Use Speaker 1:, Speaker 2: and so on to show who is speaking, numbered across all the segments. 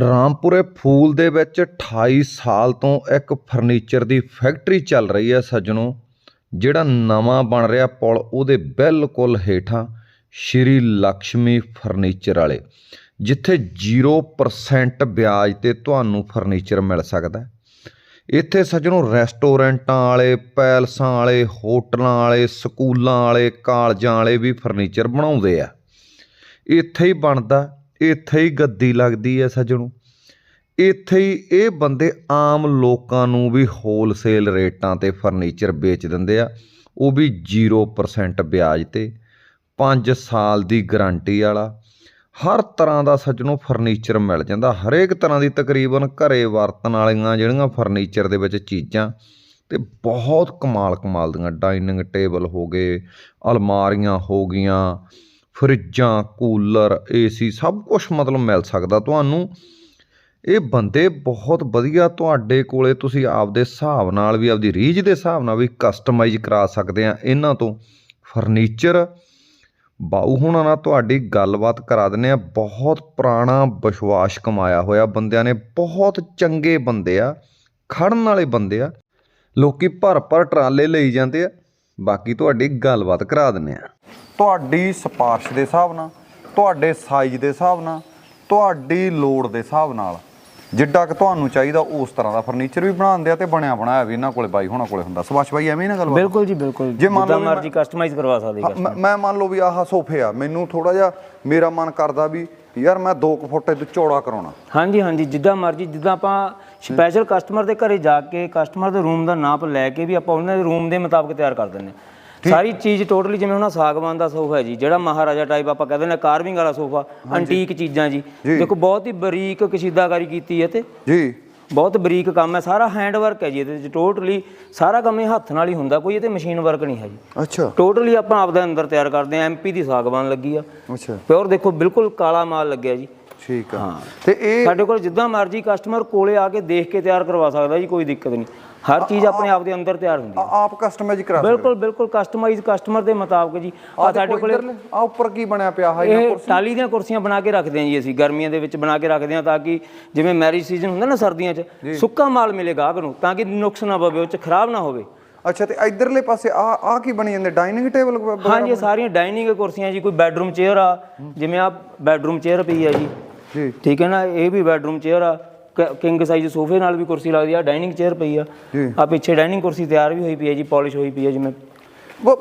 Speaker 1: ਰਾਮਪੁਰੇ ਫੂਲ ਦੇ ਵਿੱਚ 28 ਸਾਲ ਤੋਂ ਇੱਕ ਫਰਨੀਚਰ ਦੀ ਫੈਕਟਰੀ ਚੱਲ ਰਹੀ ਹੈ ਸੱਜਣੋ, ਜਿਹੜਾ ਨਵਾਂ ਬਣ ਰਿਹਾ ਪੁਲ ਉਹਦੇ ਬਿਲਕੁਲ ਹੇਠਾਂ ਸ਼੍ਰੀ ਲక్ష్ਮੀ ਫਰਨੀਚਰ ਵਾਲੇ, ਜਿੱਥੇ 0% ਵਿਆਜ ਤੇ ਤੁਹਾਨੂੰ ਫਰਨੀਚਰ ਮਿਲ ਸਕਦਾ ਇੱਥੇ ਸੱਜਣੋ, ਰੈਸਟੋਰੈਂਟਾਂ ਵਾਲੇ, ਪੈਲਸਾਂ ਵਾਲੇ, ਹੋਟਲਾਂ ਵਾਲੇ, ਸਕੂਲਾਂ ਵਾਲੇ, ਕਾਲਜਾਂ ਵਾਲੇ ਵੀ ਫਰਨੀਚਰ ਬਣਾਉਂਦੇ ਆ। ਇੱਥੇ ਹੀ ਬਣਦਾ ਇੱਥੇ ਹੀ ਗੱਦੀ ਲੱਗਦੀ ਹੈ ਸੱਜਣੋ। ਇੱਥੇ ਹੀ ਇਹ ਬੰਦੇ ਆਮ ਲੋਕਾਂ ਨੂੰ ਵੀ ਹੋਲਸੇਲ ਰੇਟਾਂ ਤੇ ਫਰਨੀਚਰ ਵੇਚ ਦਿੰਦੇ ਆ। ਉਹ ਵੀ 0% ਵਿਆਜ ਤੇ 5 ਸਾਲ ਦੀ ਗਾਰੰਟੀ ਵਾਲਾ। ਹਰ ਤਰ੍ਹਾਂ ਦਾ ਸੱਜਣੋ ਫਰਨੀਚਰ ਮਿਲ ਜਾਂਦਾ। ਹਰੇਕ ਤਰ੍ਹਾਂ ਦੀ ਤਕਰੀਬਨ ਘਰੇ ਵਰਤਣ ਵਾਲੀਆਂ ਜਿਹੜੀਆਂ ਫਰਨੀਚਰ ਦੇ ਵਿੱਚ ਚੀਜ਼ਾਂ, ਤੇ ਬਹੁਤ ਕਮਾਲ ਕਮਾਲ ਦੀਆਂ ਡਾਈਨਿੰਗ ਟੇਬਲ ਹੋ ਗਏ, ਅਲਮਾਰੀਆਂ ਹੋ ਗਈਆਂ ਫਰਿੱਜਾਂ, ਕੂਲਰ, ਏਸੀ ਸਭ ਕੁਝ ਮਤਲਬ ਮਿਲ ਸਕਦਾ ਤੁਹਾਨੂੰ। ਇਹ ਬੰਦੇ ਬਹੁਤ ਵਧੀਆ ਤੁਹਾਡੇ ਕੋਲੇ ਤੁਸੀਂ ਆਪਦੇ ਹਿਸਾਬ ਨਾਲ ਵੀ, ਆਪਦੀ ਰੀਝ ਦੇ ਹਿਸਾਬ ਨਾਲ ਵੀ ਕਸਟਮਾਈਜ਼ ਕਰਾ ਸਕਦੇ ਆ ਇਹਨਾਂ ਤੋਂ। ਫਰਨੀਚਰ, ਬਾਊ ਹੁਣਾਂ ਨਾਲ ਤੁਹਾਡੀ ਗੱਲਬਾਤ ਕਰਾ ਦਿੰਦੇ ਆ। ਬਹੁਤ ਪੁਰਾਣਾ ਵਿਸ਼ਵਾਸ ਕਮਾਇਆ ਹੋਇਆ ਬੰਦਿਆਂ ਨੇ, ਬਹੁਤ ਚੰਗੇ ਬੰਦੇ ਆ, ਖੜਨ ਵਾਲੇ ਬੰਦੇ ਆ। ਲੋਕੀ ਭਰ ਭਰ ਟਰਾਲੇ ਲਈ ਜਾਂਦੇ ਆ। ਬਾਕੀ ਤੁਹਾਡੀ ਗੱਲਬਾਤ ਕਰਾ ਦਿੰਦੇ ਆ। ਤੁਹਾਡੀ ਸਿਫਾਰਿਸ਼ ਦੇ ਹਿਸਾਬ ਨਾਲ ਤੁਹਾਡੇ ਸਾਈਜ਼ ਦੇ ਹਿਸਾਬ ਨਾਲ ਤੁਹਾਡੀ ਲੋੜ ਦੇ ਹਿਸਾਬ ਨਾਲ। ਜਿੱਡਾ ਕਿ ਤੁਹਾਨੂੰ ਚਾਹੀਦਾ ਉਸ ਤਰ੍ਹਾਂ ਦਾ ਫਰਨੀਚਰ ਵੀ ਬਣਾਉਂਦੇ ਆ ਤੇ ਬਣਿਆ ਬਣਾਇਆ ਵੀ ਇਹਨਾਂ ਕੋਲੇ ਬਾਈ ਹੋਣਾ ਕੋਲੇ ਹੁੰਦਾ। ਸੁਭਾਸ਼ ਬਾਈ ਐਵੇਂ ਹੀ ਨਾ ਗੱਲ
Speaker 2: ਬਿਲਕੁਲ ਜੀ ਬਿਲਕੁਲ।
Speaker 1: ਜੇ ਮੰਨ ਲਓ
Speaker 2: ਮਰਜ਼ੀ ਕਸਟਮਾਈਜ਼ ਕਰਵਾ ਸਕਦੇ
Speaker 1: ਹਾਂ, ਮੈਂ- ਮੰਨ ਲਓ ਵੀ ਆਹ ਸੋਫੇ ਆ ਮੈਨੂੰ ਥੋੜਾ ਜਿਹਾ ਮੇਰਾ ਮਨ ਕਰਦਾ ਵੀ ਯਾਰ ਮੈਂ 2 ਫੁੱਟ ਇਹ ਚੌੜਾ ਕਰਾਉਣਾ।
Speaker 2: ਹਾਂਜੀ ਹਾਂਜੀ ਜਿੱਦਾਂ ਮਰਜ਼ੀ ਜਿੱਦਾਂ ਆਪਾਂ ਸਪੈਸ਼ਲ ਕਸਟਮਰ ਦੇ ਘਰੇ ਜਾ ਕੇ ਕਸਟਮਰ ਦੇ ਰੂਮ ਦਾ ਨਾਪ ਲੈ ਕੇ ਵੀ ਆਪਾਂ ਉਹਨਾਂ ਦੇ ਰੂਮ ਦੇ ਮੁਤਾਬਕ ਤਿਆਰ ਕਰ ਦਿੰਦੇ ਸਾਰੀ ਚੀਜ਼ ਟੋਟਲੀ ਜਿਵੇਂ ਹੁਣ ਸਾਗਵਾਨ ਦਾ ਸੋਫਾ ਹੈ ਜੀ ਜਿਹੜਾ ਮਹਾਰਾਜਾ ਟਾਈਪ ਆਪਾਂ ਕਹਿੰਦੇ ਨੇ ਕਾਰਵਿੰਗ ਵਾਲਾ ਸੋਫਾ ਐਂਟੀਕ ਚੀਜ਼ਾਂ ਜੀ। ਦੇਖੋ ਬਹੁਤ ਹੀ ਬਰੀਕ ਕਸ਼ੀਦਾਕਾਰੀ ਕੀਤੀ ਹੈ ਤੇ।
Speaker 1: ਜੀ।
Speaker 2: ਬਹੁਤ ਬਰੀਕ ਕੰਮ ਹੈ ਸਾਰਾ ਹੈਂਡ ਵਰਕ ਹੈ ਜੀ ਇਹਦੇ ਵਿੱਚ ਟੋਟਲੀ ਸਾਰਾ ਕੰਮ ਇਹ ਹੱਥ ਨਾਲ ਹੀ ਹੁੰਦਾ ਕੋਈ ਇਹਤੇ ਮਸ਼ੀਨ ਵਰਕ ਨਹੀਂ ਹੈ ਜੀ।
Speaker 1: ਅੱਛਾ।
Speaker 2: ਟੋਟਲੀ ਆਪਾਂ ਆਪਦੇ ਅੰਦਰ ਤਿਆਰ ਕਰਦੇ ਆ ਐਮਪੀ ਦੀ ਸਾਗਵਾਨ ਲੱਗੀ ਆ।
Speaker 1: ਅੱਛਾ।
Speaker 2: ਪਿਓਰ ਦੇਖੋ ਬਿਲਕੁਲ ਕਾਲਾ ਮਾਲ ਲੱਗਿਆ ਜੀ।
Speaker 1: ਠੀਕ ਆ। ਤੇ ਇਹ
Speaker 2: ਸਾਡੇ ਕੋਲ ਜਿੱਦਾਂ ਮਰਜ਼ੀ ਕਸਟਮਰ ਕੋਲੇ ਆ ਕੇ ਦੇਖ ਕੇ ਤਿਆਰ ਕਰਵਾ ਸਕਦਾ ਜੀ ਕੋਈ ਦਿੱਕਤ ਨਹੀਂ। ਹਰ ਚੀਜ਼ ਆਪਣੇ ਆਪ ਦੇ ਅੰਦਰ ਤਿਆਰ ਹੁੰਦੀ ਹੈ।
Speaker 1: ਆ- ਆਪ ਕਸਟਮਾਈਜ਼ ਕਰਾ ਸਕਦੇ
Speaker 2: ਬਿਲਕੁਲ ਬਿਲਕੁਲ ਕਸਟਮਾਈਜ਼ ਕਸਟਮਰ ਦੇ ਮੁਤਾਬਕ ਜੀ। ਆ ਸਾਡੇ ਕੋਲੇ
Speaker 1: ਆ ਉੱਪਰ ਕੀ ਬਣਿਆ ਪਿਆ? ਹੈ
Speaker 2: ਇਹ ਟਾਲੀ ਦੀਆਂ ਕੁਰਸੀਆਂ ਬਣਾ ਕੇ ਰੱਖਦੇ ਹਾਂ ਜੀ ਅਸੀਂ ਗਰਮੀਆਂ ਦੇ ਵਿੱਚ ਬਣਾ ਕੇ ਰੱਖਦੇ ਹਾਂ ਤਾਂ ਕਿ ਜਿਵੇਂ ਮੈਰਿਜ ਸੀਜ਼ਨ ਹੁੰਦਾ ਨਾ ਸਰਦੀਆਂ 'ਚ ਸੁੱਕਾ ਮਾਲ ਮਿਲੇ ਗਾਹਕ ਨੂੰ ਤਾਂ ਕਿ ਨੁਕਸ ਨਾ ਪਵੇ ਉਹ 'ਚ ਖਰਾਬ ਨਾ ਹੋਵੇ।
Speaker 1: ਅੱਛਾ ਤੇ ਇਧਰਲੇ ਪਾਸੇ ਆ ਆ ਕੀ ਬਣੀ ਜਾਂਦੇ? ਡਾਈਨਿੰਗ ਟੇਬਲ
Speaker 2: ਹਾਂਜੀ ਸਾਰੀਆਂ ਡਾਈਨਿੰਗ ਕੁਰਸੀਆਂ ਜੀ ਕੋਈ ਬੈੱਡਰੂਮ ਚੇਅਰ ਆ ਜਿਵੇਂ ਆ ਬੈੱਡਰੂਮ ਚੇਅਰ ਪਈ ਆ ਜੀ।
Speaker 1: ਜੀ।
Speaker 2: ਠੀਕ ਹੈ ਨਾ ਇਹ ਵੀ ਬੈੱਡਰੂਮ ਚੇਅਰ ਆ ਕਿੰਗ ਸਾਈਜ਼ ਸੋਫੇ ਨਾਲ ਵੀ ਕੁਰਸੀ ਲੱਗਦੀ ਆ ਡਾਈਨਿੰਗ ਚੇਅਰ ਪਈ ਆ। ਆ ਪਿੱਛੇ ਡਾਈਨਿੰਗ ਕੁਰਸੀ ਤਿਆਰ ਵੀ ਹੋਈ ਪਈ ਹੈ ਜੀ ਪਾਲਿਸ਼ ਹੋਈ ਪਈ ਹੈ ਜਿਵੇਂ